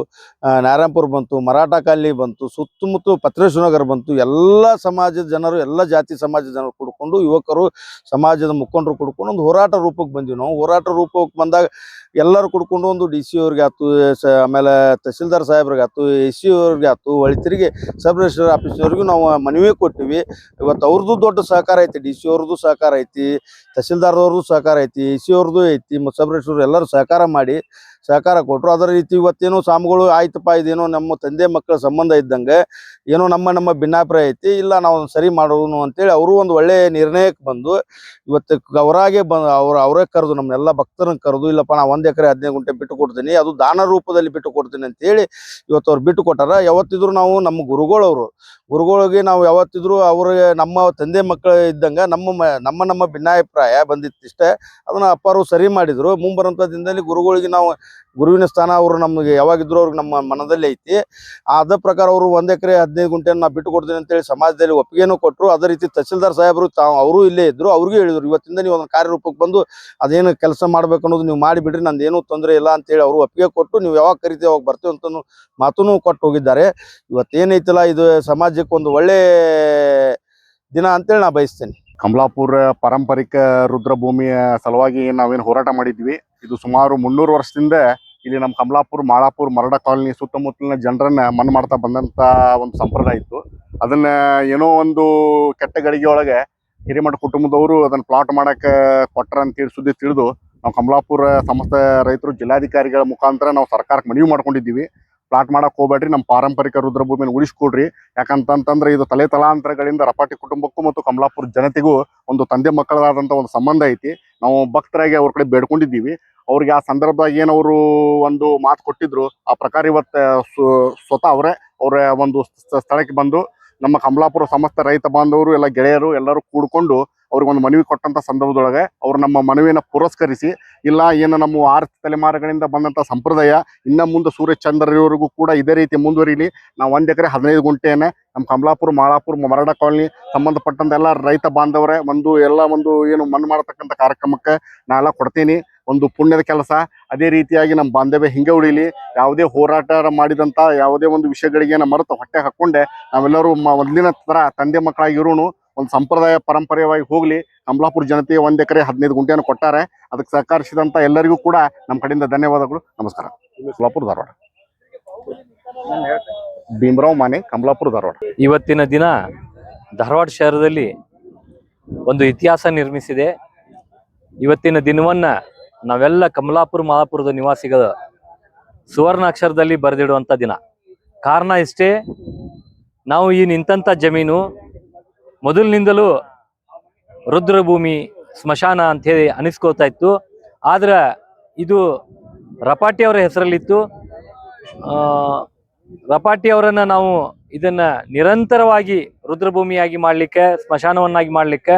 ನಾರಾಯಣಪುರ ಬಂತು, ಮರಾಠ ಕಾಲನಿ ಬಂತು, ಸುತ್ತಮುತ್ತ ಪತ್ರೇಶ್ವರ ನಗರ ಬಂತು. ಎಲ್ಲ ಸಮಾಜದ ಜನರು, ಎಲ್ಲ ಜಾತಿ ಸಮಾಜದ ಜನರು ಕುಡ್ಕೊಂಡು ಯುವಕರು, ಸಮಾಜದ ಮುಖಂಡರು ಕುಡ್ಕೊಂಡು ಒಂದು ಹೋರಾಟ ರೂಪಕ್ಕೆ ಬಂದಿವಿ ನಾವು. ಹೋರಾಟ ರೂಪಕ್ಕೆ ಬಂದಾಗ ಎಲ್ಲರೂ ಕುಡ್ಕೊಂಡು ಒಂದು ಡಿ ಸಿ ಅವ್ರಿಗೆ ಆಯ್ತು ಆಮೇಲೆ ತಹಸೀಲ್ದಾರ್ ಸಾಹೇಬ್ರಿಗೆ ಆಯ್ತು ಎ ಸಿ ಅವ್ರಿಗೆ ಆಯ್ತು ಒಳಿತರಿಗೆ ತಿರುಗಿ ಸಬ್ ರಿಜಿಸ್ಟರ್ ಆಫೀಸ್ನವ್ರಿಗೂ ನಾವು ಮನವಿ ಕೊಟ್ಟಿವಿ. ಇವತ್ತು ಅವ್ರದ್ದು ದೊಡ್ಡ ಸಹಕಾರ ಐತಿ, ಡಿ ಸಿ ಅವ್ರದ್ದು ಸಹಕಾರ ಐತಿ, ತಹಸೀಲ್ದಾರ್ದವ್ರದ್ದು ಸಹಕಾರ ಐತಿ ಎ ಸಿ ಅವ್ರದ್ದು ಐತಿ ಸಬ್ ರಿಜಿಸ್ಟರ್ ಎಲ್ಲರೂ ಸಹಕಾರ ಮಾಡಿ ಸಹಕಾರ ಕೊಟ್ಟರು ಅದರ ರೀತಿ ಇವತ್ತೇನೋ ಸ್ವಾಮಿಗಳು ಆಯ್ತಪ್ಪ, ಇದೇನೋ ನಮ್ಮ ತಂದೆ ಮಕ್ಕಳ ಸಂಬಂಧ ಇದ್ದಂಗೆ ಏನೋ ನಮ್ಮ ನಮ್ಮ ಭಿನ್ನಾಭಿಪ್ರಾಯ ಐತಿ, ಇಲ್ಲ ನಾವು ಸರಿ ಮಾಡೋನು ಅಂತೇಳಿ ಅವರು ಒಂದು ಒಳ್ಳೆ ನಿರ್ಣಯಕ್ಕೆ ಬಂದು ಇವತ್ತು ಅವರಾಗೆ ಬಂದು ಅವ್ರ, ಅವರೇ ಕರೆದು ನಮ್ಮನ್ನೆಲ್ಲ ಭಕ್ತರನ್ನ ಕರೆದು, ಇಲ್ಲಪ್ಪ ನಾ ಒಂದು ಎಕರೆ ಹದಿನೈದು ಗುಂಟೆ ಬಿಟ್ಟು ಕೊಡ್ತೀನಿ, ಅದು ದಾನ ರೂಪದಲ್ಲಿ ಬಿಟ್ಟು ಕೊಡ್ತೀನಿ ಅಂತೇಳಿ ಇವತ್ತು ಅವ್ರು ಬಿಟ್ಟು ಕೊಟ್ಟಾರ. ಯಾವತ್ತಿದ್ರು ನಾವು ನಮ್ಮ ಗುರುಗಳವರು ಗುರುಗಳಿಗೆ ನಾವು ಯಾವತ್ತಿದ್ರು ಅವ್ರಿಗೆ ನಮ್ಮ ತಂದೆ ಮಕ್ಕಳು ಇದ್ದಂಗ ನಮ್ಮ ನಮ್ಮ ನಮ್ಮ ಭಿನ್ನಾಭಿಪ್ರಾಯ ಬಂದಿತ್ತಿಷ್ಟೇ. ಅದನ್ನ ಅಪ್ಪಾರು ಸರಿ ಮಾಡಿದ್ರು. ಮುಂಬರುವಂಥ ದಿನದಲ್ಲಿ ಗುರುಗಳಿಗೆ ನಾವು ಗುರುವಿನ ಸ್ಥಾನ ಅವರು ನಮಗೆ ಯಾವಾಗಿದ್ರು ಅವ್ರಿಗೆ ನಮ್ಮ ಮನದಲ್ಲಿ ಐತಿ. ಅದ ಪ್ರಕಾರ ಅವರು ಒಂದ್ ಎಕರೆ ಹದಿನೈದು ಗುಂಟೆಯನ್ನು ನಾ ಬಿಟ್ಟು ಕೊಡ್ತೀನಿ ಅಂತೇಳಿ ಸಮಾಜದಲ್ಲಿ ಒಪ್ಪಿಗೆನೂ ಕೊಟ್ಟರು ಅದೇ ರೀತಿ ತಹಸೀಲ್ದಾರ್ ಸಾಹೇಬರು ತಾವು, ಅವರು ಇಲ್ಲೇ ಇದ್ರು, ಅವ್ರಿಗೂ ಹೇಳಿದ್ರು. ಇವತ್ತಿಂದ ನೀವು ಒಂದು ಕಾರ್ಯರೂಪಕ್ಕೆ ಬಂದು ಅದೇನು ಕೆಲಸ ಮಾಡ್ಬೇಕು ಅನ್ನೋದು ನೀವು ಮಾಡಿಬಿಡ್ರಿ. ನಂದು ಏನೂ ತೊಂದರೆ ಇಲ್ಲ ಅಂತೇಳಿ ಅವರು ಒಪ್ಪಿಗೆ ಕೊಟ್ಟು, ನೀವು ಯಾವಾಗ ಕರಿತೀವಿ ಅವಾಗ ಬರ್ತೀವಿ ಅಂತ ಮಾತೂ ಕೊಟ್ಟು ಹೋಗಿದ್ದಾರೆ. ಇವತ್ತೇನೈತಲ್ಲ, ಇದು ಸಮಾಜಕ್ಕೆ ಒಂದು ಒಳ್ಳೆ ದಿನ ಅಂತೇಳಿ ನಾ ಬಯಸ್ತೇನೆ. ಕಮಲಾಪುರ ಪಾರಂಪರಿಕ ರುದ್ರಭೂಮಿಯ ಸಲುವಾಗಿ ನಾವೇನು ಹೋರಾಟ ಮಾಡಿದ್ವಿ. ಇದು ಸುಮಾರು ಮುನ್ನೂರು ವರ್ಷದಿಂದ ಇಲ್ಲಿ ನಮ್ಮ ಕಮಲಾಪುರ, ಮಾಳಾಪುರ, ಮರಡ ಕಾಲೋನಿ ಸುತ್ತಮುತ್ತಲಿನ ಜನರನ್ನ ಮನ್ ಮಾಡ್ತಾ ಬಂದಂತ ಒಂದು ಸಂಪ್ರದಾಯ ಇತ್ತು. ಅದನ್ನ ಏನೋ ಒಂದು ಕೆಟ್ಟ ಗಳಿಗೆ ಒಳಗೆ ಹಿರಿಮಠ ಕುಟುಂಬದವರು ಅದನ್ನ ಪ್ಲಾಟ್ ಮಾಡಕ್ಕೆ ಕೊಟ್ರ ಅಂತೇಳಿ ಸುದ್ದಿ ತಿಳಿದು, ನಾವು ಕಮಲಾಪುರ ಸಮಸ್ತ ರೈತರು, ಜಿಲ್ಲಾಧಿಕಾರಿಗಳ ಮುಖಾಂತರ ನಾವು ಸರ್ಕಾರಕ್ಕೆ ಮನವಿ ಮಾಡ್ಕೊಂಡಿದ್ದೀವಿ. ಪ್ಲಾಟ್ ಮಾಡಕ್ ಹೋಗ್ಬೇಡ್ರಿ ನಮ್ಮ ಪಾರಂಪರಿಕ ರುದ್ರಭೂಮಿನ ಉಳಿಸ್ಕೊಡ್ರಿ. ಯಾಕಂತಂತಂದ್ರೆ ಇದು ತಲೆ ತಲಾಂತರಗಳಿಂದ ರಪಾಟಿ ಕುಟುಂಬಕ್ಕೂ ಮತ್ತು ಕಮಲಾಪುರ ಜನತೆಗೂ ಒಂದು ತಂದೆ ಮಕ್ಕಳಾದಂಥ ಒಂದು ಸಂಬಂಧ ಐತಿ. ನಾವು ಭಕ್ತರಾಗಿ ಅವ್ರ ಕಡೆ ಬೇಡ್ಕೊಂಡಿದ್ದೀವಿ. ಅವ್ರಿಗೆ ಆ ಸಂದರ್ಭದಾಗ ಏನವರು ಒಂದು ಮಾತು ಕೊಟ್ಟಿದ್ರು, ಆ ಪ್ರಕಾರ ಇವತ್ತು ಸ್ವ- ಸ್ವತಃ ಅವರೇ, ಅವರ ಒಂದು ಸ್ಥಳಕ್ಕೆ ಬಂದು ನಮ್ಮ ಕಮಲಾಪುರ ಸಮಸ್ತ ರೈತ ಬಾಂಧವರು, ಎಲ್ಲ ಗೆಳೆಯರು ಎಲ್ಲರೂ ಕೂಡ್ಕೊಂಡು ಅವ್ರಿಗೆ ಒಂದು ಮನವಿ ಕೊಟ್ಟಂತ ಸಂದರ್ಭದೊಳಗೆ ಅವ್ರು ನಮ್ಮ ಮನವಿಯನ್ನು ಪುರಸ್ಕರಿಸಿ, ಇಲ್ಲ, ಏನು ನಮ್ಮ ಆರು ತಲೆಮಾರುಗಳಿಂದ ಬಂದಂತ ಸಂಪ್ರದಾಯ ಇನ್ನ ಮುಂದೆ ಸೂರ್ಯಚಂದ್ರವರೆಗೂ ಕೂಡ ಇದೇ ರೀತಿ ಮುಂದುವರಿಲಿ. ನಾವು ಒಂದ್ ಎಕರೆ ಹದಿನೈದು ಗುಂಟೆಯನ್ನ ನಮ್ಮ ಕಮಲಾಪುರ, ಮಾಳಾಪುರ, ಮರಡ ಕಾಲೋನಿ ಸಂಬಂಧಪಟ್ಟಂತ ಎಲ್ಲ ರೈತ ಬಾಂಧವರೇ, ಒಂದು ಎಲ್ಲ ಒಂದು ಏನು ಮಣ್ಣು ಮಾಡತಕ್ಕಂಥ ಕಾರ್ಯಕ್ರಮಕ್ಕೆ ನಾ ಎಲ್ಲ ಕೊಡ್ತೀನಿ. ಒಂದು ಪುಣ್ಯದ ಕೆಲಸ. ಅದೇ ರೀತಿಯಾಗಿ ನಮ್ಮ ಬಾಂಧವ್ಯ ಹಿಂಗೆ ಉಳಿಲಿ. ಯಾವುದೇ ಹೋರಾಟ ಮಾಡಿದಂತ ಯಾವುದೇ ಒಂದು ವಿಷಯಗಳಿಗೆ ನಮ್ಮ ಮರೆತು ಹೊಟ್ಟೆ ಹಾಕೊಂಡೆ, ನಾವೆಲ್ಲರೂ ಮೊದಲಿನ ತರ ತಂದೆ ಮಕ್ಕಳಾಗಿರೋನು ಒಂದು ಸಂಪ್ರದಾಯ ಪರಂಪರೆಯವಾಗಿ ಹೋಗ್ಲಿ, ಕಮಲಾಪುರ ಜನತೆ ಒಂದ್ ಎಕರೆ ಹದಿನೈದು ಗುಂಟೆಯನ್ನು ಕೊಟ್ಟಾರೆ, ಅದಕ್ಕೆ ಸಹಕರಿಸಿದಂತ ಎಲ್ಲರಿಗೂ ಕೂಡ ನಮ್ಮ ಕಡೆಯಿಂದ ಧನ್ಯವಾದಗಳು, ನಮಸ್ಕಾರ. ಕಮಲಾಪುರ ಧಾರವಾಡ. ಭೀಮರಾವ್ ಮಾನೆ, ಕಮಲಾಪುರ ಧಾರವಾಡ. ಇವತ್ತಿನ ದಿನ ಧಾರವಾಡ ಶಹರದಲ್ಲಿ ಒಂದು ಇತಿಹಾಸ ನಿರ್ಮಿಸಿದೆ. ಇವತ್ತಿನ ದಿನವನ್ನ ನಾವೆಲ್ಲ ಕಮಲಾಪುರ ಮಾಲಾಪುರದ ನಿವಾಸಿಗಳು ಸುವರ್ಣಾಕ್ಷರದಲ್ಲಿ ಬರೆದಿಡುವಂಥ ದಿನ. ಕಾರಣ ಇಷ್ಟೇ, ನಾವು ಈ ನಿಂತಂಥ ಜಮೀನು ಮೊದಲಿನಿಂದಲೂ ರುದ್ರಭೂಮಿ ಸ್ಮಶಾನ ಅಂಥೇಳಿ ಅನಿಸ್ಕೋತಾ ಇತ್ತು. ಆದರೆ ಇದು ರಪಾಟಿ ಅವರ ಹೆಸರಲ್ಲಿತ್ತು. ಆ, ರಪಾಟಿಯವರನ್ನ ನಾವು ಇದನ್ನ ನಿರಂತರವಾಗಿ ರುದ್ರಭೂಮಿಯಾಗಿ ಮಾಡ್ಲಿಕ್ಕೆ ಸ್ಮಶಾನವನ್ನಾಗಿ ಮಾಡ್ಲಿಕ್ಕೆ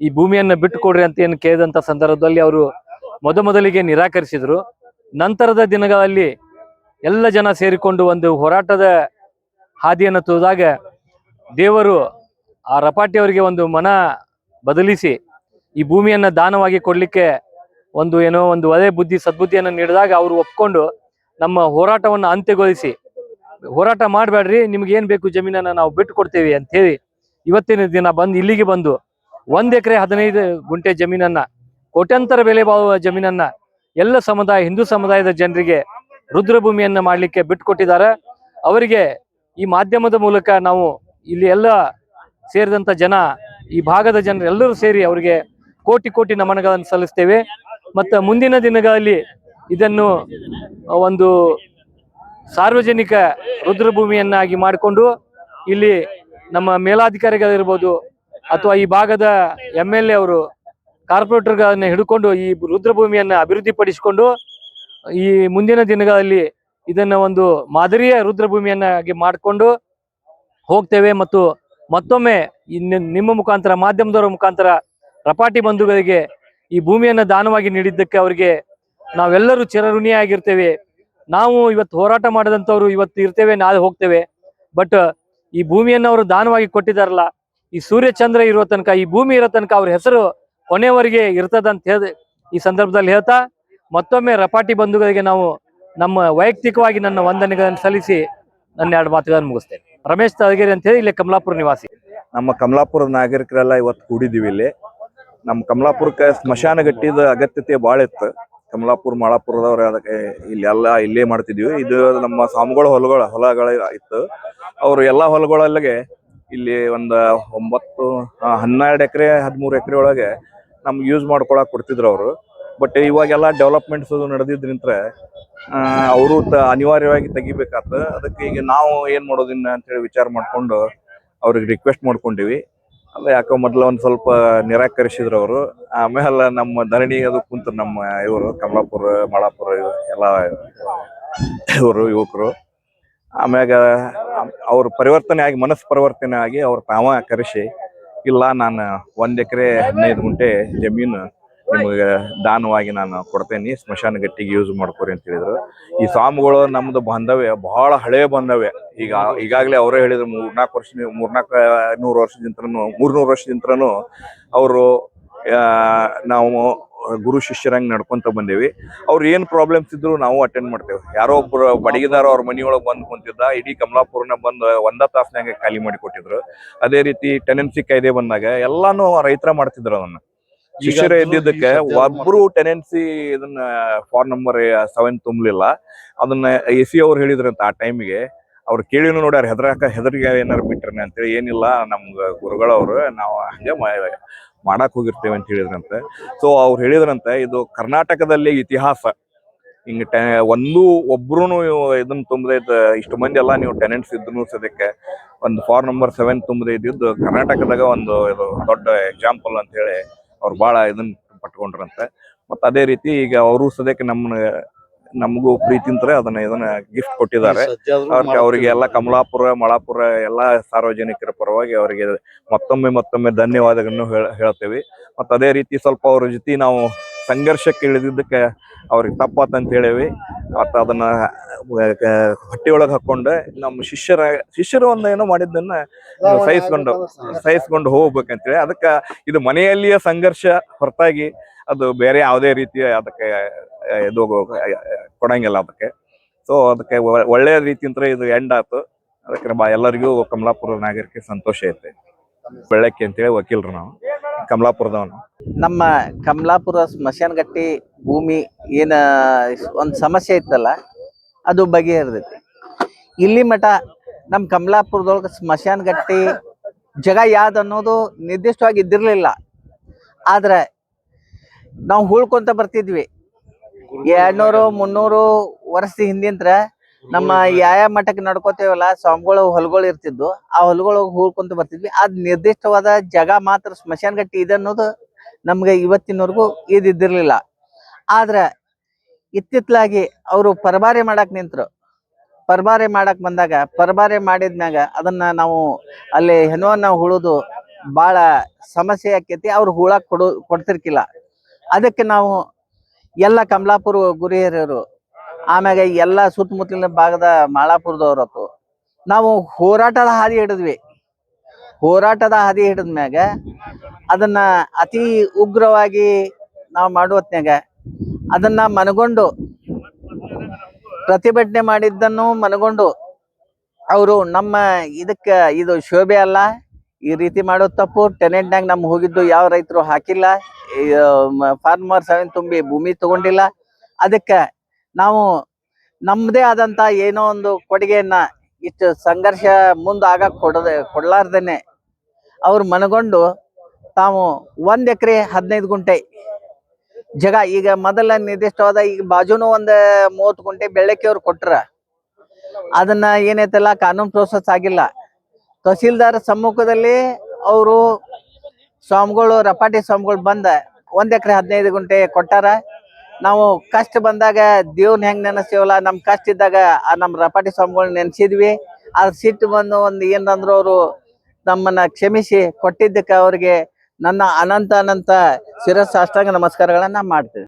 ಈ ಭೂಮಿಯನ್ನ ಬಿಟ್ಟು ಕೊಡ್ರಿ ಅಂತ ಏನು ಕೇಳಿದಂತ ಸಂದರ್ಭದಲ್ಲಿ ಅವರು ಮೊದಮೊದಲಿಗೆ ನಿರಾಕರಿಸಿದ್ರು. ನಂತರದ ದಿನಗಳಲ್ಲಿ ಎಲ್ಲ ಜನ ಸೇರಿಕೊಂಡು ಒಂದು ಹೋರಾಟದ ಹಾದಿಯನ್ನು ತುಳಿದಾಗ ದೇವರು ಆ ರಪಾಟಿ ಅವರಿಗೆ ಒಂದು ಮನ ಬದಲಿಸಿ ಈ ಭೂಮಿಯನ್ನ ದಾನವಾಗಿ ಕೊಡ್ಲಿಕ್ಕೆ ಒಂದು ಏನೋ ಒಂದು ಒಳ್ಳೆ ಬುದ್ಧಿ, ಸದ್ಬುದ್ಧಿಯನ್ನು ನೀಡಿದಾಗ ಅವರು ಒಪ್ಕೊಂಡು ನಮ್ಮ ಹೋರಾಟವನ್ನು ಅಂತ್ಯಗೊಳಿಸಿ. ಹೋರಾಟ ಮಾಡಬೇಡ್ರಿ ನಿಮ್ಗೆ ಏನ್ ಬೇಕು ಜಮೀನನ್ನ ನಾವು ಬಿಟ್ಟು ಕೊಡ್ತೇವೆ ಅಂತ ಹೇಳಿ ಇವತ್ತಿನ ದಿನ ಬಂದು ಇಲ್ಲಿಗೆ ಬಂದು ಒಂದ್ ಎಕರೆ ಹದಿನೈದು ಗುಂಟೆ ಜಮೀನನ್ನ, ಕೋಟ್ಯಾಂತರ ಬೆಲೆ ಬಾಳುವ ಜಮೀನನ್ನ ಎಲ್ಲ ಸಮುದಾಯ, ಹಿಂದೂ ಸಮುದಾಯದ ಜನರಿಗೆ ರುದ್ರಭೂಮಿಯನ್ನ ಮಾಡ್ಲಿಕ್ಕೆ ಬಿಟ್ಟುಕೊಟ್ಟಿದ್ದಾರೆ ಅವರಿಗೆ ಈ ಮಾಧ್ಯಮದ ಮೂಲಕ ನಾವು ಇಲ್ಲಿ ಎಲ್ಲ ಸೇರಿದಂತ ಜನ ಈ ಭಾಗದ ಜನರೆಲ್ಲರೂ ಸೇರಿ ಅವರಿಗೆ ಕೋಟಿ ಕೋಟಿ ನಮನಗಳನ್ನು ಸಲ್ಲಿಸ್ತೇವೆ. ಮತ್ತು ಮುಂದಿನ ದಿನಗಳಲ್ಲಿ ಇದನ್ನು ಒಂದು ಸಾರ್ವಜನಿಕ ರುದ್ರಭೂಮಿಯನ್ನಾಗಿ ಮಾಡಿಕೊಂಡು ಇಲ್ಲಿ ನಮ್ಮ ಮೇಲಾಧಿಕಾರಿಗಳಿರ್ಬೋದು ಅಥವಾ ಈ ಭಾಗದ ಎಂ ಎಲ್ ಎ ಅವರು ಕಾರ್ಪೊರೇಟರ್ಗಳನ್ನ ಹಿಡ್ಕೊಂಡು ಈ ರುದ್ರಭೂಮಿಯನ್ನು ಅಭಿವೃದ್ಧಿಪಡಿಸಿಕೊಂಡು ಈ ಮುಂದಿನ ದಿನಗಳಲ್ಲಿ ಇದನ್ನ ಒಂದು ಮಾದರಿಯ ರುದ್ರಭೂಮಿಯನ್ನಾಗಿ ಮಾಡಿಕೊಂಡು ಹೋಗ್ತೇವೆ ಮತ್ತು ಮತ್ತೊಮ್ಮೆ ನಿಮ್ಮ ಮುಖಾಂತರ, ಮಾಧ್ಯಮದವರ ಮುಖಾಂತರ ರಪಾಟಿ ಬಂಧುಗಳಿಗೆ ಈ ಭೂಮಿಯನ್ನು ದಾನವಾಗಿ ನೀಡಿದ್ದಕ್ಕೆ ಅವರಿಗೆ ನಾವೆಲ್ಲರೂ ಚಿರಋಣಿಯಾಗಿರ್ತೇವೆ. ನಾವು ಇವತ್ತು ಹೋರಾಟ ಮಾಡಿದಂಥವ್ರು ಇವತ್ತು ಇರ್ತೇವೆ, ನಾಳೆ ಹೋಗ್ತೇವೆ. ಬಟ್ ಈ ಭೂಮಿಯನ್ನು ಅವರು ದಾನವಾಗಿ ಕೊಟ್ಟಿದಾರಲ್ಲ ಈ ಸೂರ್ಯಚಂದ್ರ ಇರೋ ತನಕ, ಈ ಭೂಮಿ ಇರೋ ತನಕ ಅವ್ರ ಹೆಸರು ಕೊನೆವರೆಗೆ ಇರ್ತದಂತ ಹೇಳಿ, ಈ ಸಂದರ್ಭದಲ್ಲಿ ಹೇಳ್ತಾ, ಮತ್ತೊಮ್ಮೆ ರಪಾಟಿ ಬಂಧುಗಳಿಗೆ ನಾವು ನಮ್ಮ ವೈಯಕ್ತಿಕವಾಗಿ ನನ್ನ ವಂದನೆಗಳನ್ನು ಸಲ್ಲಿಸಿ ನನ್ನ ಎರಡು ಮಾತುಗಳನ್ನು ಮುಗಿಸ್ತೇನೆ. ರಮೇಶ್ ತಾದಗಿರಿ ಅಂತ ಹೇಳಿ ಇಲ್ಲಿ ಕಮಲಾಪುರ ನಿವಾಸಿ. ನಮ್ಮ ಕಮಲಾಪುರ ನಾಗರಿಕರೆಲ್ಲ ಇವತ್ತು ಕೂಡಿದೀವಿ ಇಲ್ಲಿ. ನಮ್ಮ ಕಮಲಾಪುರಕ್ಕೆ ಸ್ಮಶಾನ ಗಟ್ಟಿದ ಅಗತ್ಯತೆ ಭಾಳ ಇತ್ತು. ಕಮಲಾಪುರ, ಮಾಳಾಪುರದವ್ರು ಅದಕ್ಕೆ ಇಲ್ಲೆಲ್ಲ ಇಲ್ಲೇ ಮಾಡ್ತಿದ್ವಿ. ಇದು ನಮ್ಮ ಸ್ವಾಮಿಗಳ ಹೊಲಗಳ ಹೊಲಗಳ ಇತ್ತು. ಅವರು ಎಲ್ಲ ಹೊಲಗಳಲ್ಲಿಗೆ ಇಲ್ಲಿ ಒಂದು ಒಂಬತ್ತು, ಹನ್ನೆರಡು ಎಕರೆ, ಹದಿಮೂರು ಎಕರೆ ಒಳಗೆ ನಮ್ಗೆ ಯೂಸ್ ಮಾಡ್ಕೊಳಕ್ ಕೊಡ್ತಿದ್ರು ಅವರು. ಬಟ್ ಇವಾಗೆಲ್ಲ ಡೆವಲಪ್ಮೆಂಟ್ಸ್ ನಡೆದಿದ್ರಿಂತ ಅವರು ತ ಅನಿವಾರ್ಯವಾಗಿ ತೆಗಿಬೇಕಾತ. ಅದಕ್ಕೆ ಈಗ ನಾವು ಏನ್ ಮಾಡೋದಿನ್ನ ಅಂತೇಳಿ ವಿಚಾರ ಮಾಡ್ಕೊಂಡು ಅವ್ರಿಗೆ ರಿಕ್ವೆಸ್ಟ್ ಮಾಡ್ಕೊಂಡಿವಿ. ಅಲ್ಲ ಯಾಕೋ ಮೊದ್ಲು ಒಂದು ಸ್ವಲ್ಪ ನಿರಾಕರಿಸಿದ್ರು ಅವರು ಆಮೇಲೆ ನಮ್ಮ ಧರಣಿ ಅದು ಕುಂತ ನಮ್ಮ ಇವರು ಕಮಲಾಪುರ ಮಾಳಾಪುರ ಎಲ್ಲ ಇವರು ಯುವಕರು. ಆಮ್ಯಾಗ ಅವ್ರ ಪರಿವರ್ತನೆ ಆಗಿ ಮನಸ್ಸು ಪರಿವರ್ತನೆ ಆಗಿ ಅವ್ರ ತಾವ ಕರೆಸಿ, ಇಲ್ಲ ನಾನು ಒಂದ್ ಎಕರೆ ಹದಿನೈದು ಗುಂಟೆ ಜಮೀನು ನಿಮಗೆ ದಾನವಾಗಿ ನಾನು ಕೊಡ್ತೇನೆ ಸ್ಮಶಾನ ಗಟ್ಟಿಗೆ ಯೂಸ್ ಮಾಡ್ಕೊರಿ ಅಂತ ಹೇಳಿದ್ರು. ಈ ಸ್ವಾಮಿಗಳು ನಮ್ದು ಬಾಂಧವ್ಯ ಬಹಳ ಹಳೆಯ ಬಾಂಧವ್ಯ ಈಗ ಈಗಾಗಲೇ ಅವರೇ ಹೇಳಿದ್ರು ಮೂರ್ನಾಲ್ಕು ವರ್ಷ ಮೂರ್ನಾಲ್ಕು ನೂರು ವರ್ಷದಿಂತ್ರನು ಮೂರ್ನೂರು ವರ್ಷದಿಂತ್ರನು ಅವರು ನಾವು ಗುರು ಶಿಷ್ಯರಂಗ್ ನಡ್ಕೊಂತ ಬಂದೇವಿ. ಅವ್ರು ಏನು ಪ್ರಾಬ್ಲಮ್ಸ್ ಇದ್ರು ನಾವು ಅಟೆಂಡ್ ಮಾಡ್ತೇವೆ. ಯಾರೋ ಒಬ್ರು ಬಡಗಿದಾರ ಅವ್ರ ಮನೆಯೊಳಗೆ ಬಂದು ಕುಂತಿದ್ದ ಇಡೀ ಕಮಲಾಪುರನ ಬಂದು ಒಂದ ತಾಸ್ನಾಗ ಖಾಲಿ ಮಾಡಿ ಕೊಟ್ಟಿದ್ರು. ಅದೇ ರೀತಿ ಟೆನೆನ್ಸಿ ಕಾಯ್ದೆ ಬಂದಾಗ ಎಲ್ಲಾನು ರೈತರ ಮಾಡ್ತಿದ್ರು ಅದನ್ನ. ಶಿಷ್ಯರ ಇದ್ದಿದ್ದಕ್ಕೆ ಒಬ್ರು ಟೆನೆನ್ಸಿ ಇದನ್ನ ಫೋನ್ ನಂಬರ್ ಸೆವೆನ್ ತುಂಬಲಿಲ್ಲ. ಅದನ್ನ ಎ ಸಿ ಅವ್ರು ಹೇಳಿದ್ರಂತ ಆ ಟೈಮ್ಗೆ ಅವ್ರು ಕೇಳಿನೂ ನೋಡ್ಯಾರ ಹೆದರಾಕ ಹೆದರಿಗೆ ಏನಾರು ಬಿಟ್ರನೆ ಅಂತೇಳಿ ಏನಿಲ್ಲ ನಮ್ಗೆ ಗುರುಗಳವ್ರು ನಾವು ಹಂಗೆ ಮಾಡಕ್ ಹೋಗಿರ್ತೇವೆ ಅಂತ ಹೇಳಿದ್ರಂತೆ. ಸೊ ಅವ್ರು ಹೇಳಿದ್ರಂತೆ ಇದು ಕರ್ನಾಟಕದಲ್ಲಿ ಇತಿಹಾಸ. ಹಿಂಗ ಟೆ ಒಂದು ಒಬ್ರು ಇದನ್ನ ತುಂಬದೆ ಇಷ್ಟು ಮಂದಿ ಎಲ್ಲ ನೀವು ಟೆನೆಂಟ್ಸ್ ಇದ್ರು ಸದ್ಯಕ್ಕೆ ಒಂದು ಫಾರ್ ನಂಬರ್ ಸೆವೆನ್ ತುಂಬದೆ ಇದ್ದಿದ್ದು ಕರ್ನಾಟಕದಾಗ ಒಂದು ಇದು ದೊಡ್ಡ ಎಕ್ಸಾಂಪಲ್ ಅಂತ ಹೇಳಿ. ಅವ್ರು ಭಾಳ ಇದನ್ನ ಪಟ್ಕೊಂಡ್ರಂತೆ. ಮತ್ತು ಅದೇ ರೀತಿ ಈಗ ಅವರು ಸದ್ಯಕ್ಕೆ ನಮ್ಮ ನಮಗೂ ಪ್ರೀತಿಂತ್ರ ಅದನ್ನ ಇದನ್ನ ಗಿಫ್ಟ್ ಕೊಟ್ಟಿದ್ದಾರೆ. ಅವ್ರಿಗೆ ಎಲ್ಲ ಕಮಲಾಪುರ ಮಳಾಪುರ ಎಲ್ಲ ಸಾರ್ವಜನಿಕರ ಪರವಾಗಿ ಅವರಿಗೆ ಮತ್ತೊಮ್ಮೆ ಮತ್ತೊಮ್ಮೆ ಧನ್ಯವಾದಗಳನ್ನು ಹೇಳ್- ಹೇಳ್ತೇವೆ. ಮತ್ತು ಅದೇ ರೀತಿ ಸ್ವಲ್ಪ ಅವ್ರ ಜೊತೆ ನಾವು ಸಂಘರ್ಷಕ್ಕೆ ಇಳಿದಿದ್ದಕ್ಕೆ ಅವ್ರಿಗೆ ತಪ್ಪಾತಂತ ಹೇಳಿವಿ. ಮತ್ತ ಅದನ್ನ ಹೊಟ್ಟೆಯೊಳಗೆ ಹಾಕೊಂಡೆ ನಮ್ಮ ಶಿಷ್ಯರ ಶಿಷ್ಯರು ಒಂದ ಏನೋ ಮಾಡಿದ್ದನ್ನ ಸಹಿಸ್ಕೊಂಡು ಸಹಿಸ್ಕೊಂಡು ಹೋಗ್ಬೇಕಂತೇಳಿ. ಅದಕ್ಕೆ ಇದು ಮನೆಯಲ್ಲಿಯ ಸಂಘರ್ಷ ಹೊರತಾಗಿ ಅದು ಬೇರೆ ಯಾವುದೇ ರೀತಿಯ ಅದಕ್ಕೆ ಇದು ಕೊಡಂಗಿಲ್ಲ ಅದಕ್ಕೆ. ಸೊ ಅದಕ್ಕೆ ಒಳ್ಳೆಯ ಒಳ್ಳೆಯ ರೀತಿಯಿಂದ ಇದು ಎಂಡ್ ಆಯ್ತು ಅದಕ್ಕೆ ಬಾ ಎಲ್ಲರಿಗೂ ಕಮಲಾಪುರ ನಾಗರಿಕ ಸಂತೋಷ ಐತೆ. ಬೆಳಕ್ಕೆ ಅಂತೇಳಿ ವಕೀಲರು ನಾವು. ಕಮಲಾಪುರದವನು. ನಮ್ಮ ಕಮಲಾಪುರ ಸ್ಮಶಾನಗಟ್ಟಿ ಭೂಮಿ ಏನ ಒಂದು ಸಮಸ್ಯೆ ಇತ್ತಲ್ಲ, ಅದು ಬಗೆಹರಿದೈತಿ. ಇಲ್ಲಿ ಮಠ ನಮ್ಮ ಕಮಲಾಪುರದೊಳಗೆ ಸ್ಮಶಾನಗಟ್ಟಿ ಜಗ ಯಾವ್ದು ಅನ್ನೋದು ನಿರ್ದಿಷ್ಟವಾಗಿ ಇದ್ದಿರಲಿಲ್ಲ. ಆದ್ರೆ ನಾವು ಉಳ್ಕೊಂತ ಬರ್ತಿದ್ವಿ. ಎರಡ್ನೂರು, ಮುನ್ನೂರು ವರ್ಷದ ಹಿಂದಿಂತ್ರ ನಮ್ಮ ಯಾಯ ಮಠಕ್ಕೆ ನಡ್ಕೋತೇವಲ್ಲ ಸ್ವಾಮಿಗಳು ಹೊಲಗಳು ಇರ್ತಿದ್ವು ಆ ಹೊಲಗಳು ಹೂಳ್ಕೊಂತ ಬರ್ತಿದ್ವಿ. ಅದ್ ನಿರ್ದಿಷ್ಟವಾದ ಜಾಗ ಮಾತ್ರ ಸ್ಮಶಾನ ಗಟ್ಟಿ ಇದೆ ಅನ್ನೋದು ನಮ್ಗೆ ಇವತ್ತಿನವರೆಗೂ ಇದಿದ್ದಿರ್ಲಿಲ್ಲ. ಆದ್ರೆ ಇತ್ತಿತ್ಲಾಗಿ ಅವರು ಪರಬಾರೆ ಮಾಡಕ್ ನಿಂತರು. ಪರಬಾರೆ ಮಾಡಕ್ ಬಂದಾಗ ಪರಬಾರೆ ಮಾಡಿದ್ಮ್ಯಾಗ ಅದನ್ನ ನಾವು ಅಲ್ಲಿ ಹೆಣವನ್ನ ಹುಳುದು ಬಹಳ ಸಮಸ್ಯೆ ಆಕೈತಿ ಅವ್ರು ಹುಳಕ್ ಕೊಡು ಕೊಡ್ತಿರ್ಕಿಲ್ಲ. ಅದಕ್ಕೆ ನಾವು ಎಲ್ಲ ಕಮಲಾಪುರ ಗುರಿ ಹಿರಿಯರು ಆಮ್ಯಾಗ ಎಲ್ಲ ಸುತ್ತಮುತ್ತಲಿನ ಭಾಗದ ಮಾಳಾಪುರದವ್ರತ್ತು ನಾವು ಹೋರಾಟದ ಹಾದಿ ಹಿಡಿದ್ವಿ. ಹೋರಾಟದ ಹಾದಿ ಹಿಡಿದ್ಮ್ಯಾಗ ಅದನ್ನ ಅತಿ ಉಗ್ರವಾಗಿ ನಾವು ಮಾಡುವತ್ನಾಗ ಅದನ್ನ ಮನಗೊಂಡು ಪ್ರತಿಭಟನೆ ಮಾಡಿದ್ದನ್ನು ಮನಗೊಂಡು ಅವರು ನಮ್ಮ ಇದಕ್ಕ ಇದು ಶೋಭೆ ಅಲ್ಲ. ಈ ರೀತಿ ಮಾಡೋ ತಪ್ಪು. ಟೆನೆಂಟ್ನಾಗ ನಮ್ ಹೋಗಿದ್ದು ಯಾವ ರೈತರು ಹಾಕಿಲ್ಲ. ಫಾರ್ಮರ್ ಅವನ್ ತುಂಬಿ ಭೂಮಿ ತಗೊಂಡಿಲ್ಲ. ಅದಕ್ಕೆ ನಾವು ನಮ್ಮದೇ ಆದಂತ ಏನೋ ಒಂದು ಕೊಡುಗೆಯನ್ನ ಇಷ್ಟು ಸಂಘರ್ಷ ಮುಂದೆ ಆಗ ಕೊಡದೆ, ಕೊಡ್ಲಾರ್ದೇನೆ. ಅವ್ರು ಮನಗೊಂಡು ತಾವು ಒಂದ್ ಎಕರೆ ಹದಿನೈದು ಗುಂಟೆ ಜಗ, ಈಗ ಮೊದಲ ನಿರ್ದಿಷ್ಟವಾದ ಈಗ ಬಾಜುನು ಒಂದು ಮೂವತ್ತು ಗುಂಟೆ ಬೆಳ್ಳಕ್ಕೆ ಅವ್ರು ಕೊಟ್ರ. ಅದನ್ನ ಏನೈತಲ್ಲ, ಕಾನೂನು ಪ್ರೋಸೆಸ್ ಆಗಿಲ್ಲ. ತಹಸೀಲ್ದಾರ್ ಸಮ್ಮುಖದಲ್ಲಿ ಅವರು ಸ್ವಾಮಿಗಳು, ರಪಾಟಿ ಸ್ವಾಮಿಗಳು ಬಂದ ಒಂದ್ ಎಕರೆ ಹದಿನೈದು ಗುಂಟೆ ಕೊಟ್ಟಾರ. ನಾವು ಕಷ್ಟ ಬಂದಾಗ ದೇವ್ರನ್ನ ಹೆಂಗ್ ನೆನೆಸ್ತೇವಲ್ಲ? ನಮ್ ಕಷ್ಟ ಇದ್ದಾಗ, ಆ ನಮ್ ರಪಾಟಿ ಸ್ವಾಮಿಗಳನ್ನ ನೆನ್ಸಿದ್ವಿ. ಆ ಸಿಟ್ಟು ಬಂದು ಒಂದು ಏನಂದ್ರು ಅವರು ನಮ್ಮನ್ನ ಕ್ಷಮಿಸಿ ಕೊಟ್ಟಿದ್ದಕ್ಕೆ ಅವ್ರಿಗೆ ನನ್ನ ಅನಂತ ಅನಂತ ಶಿರಸ್ ಅಷ್ಟಾಂಗ ನಮಸ್ಕಾರಗಳನ್ನ ಮಾಡ್ತೇವೆ.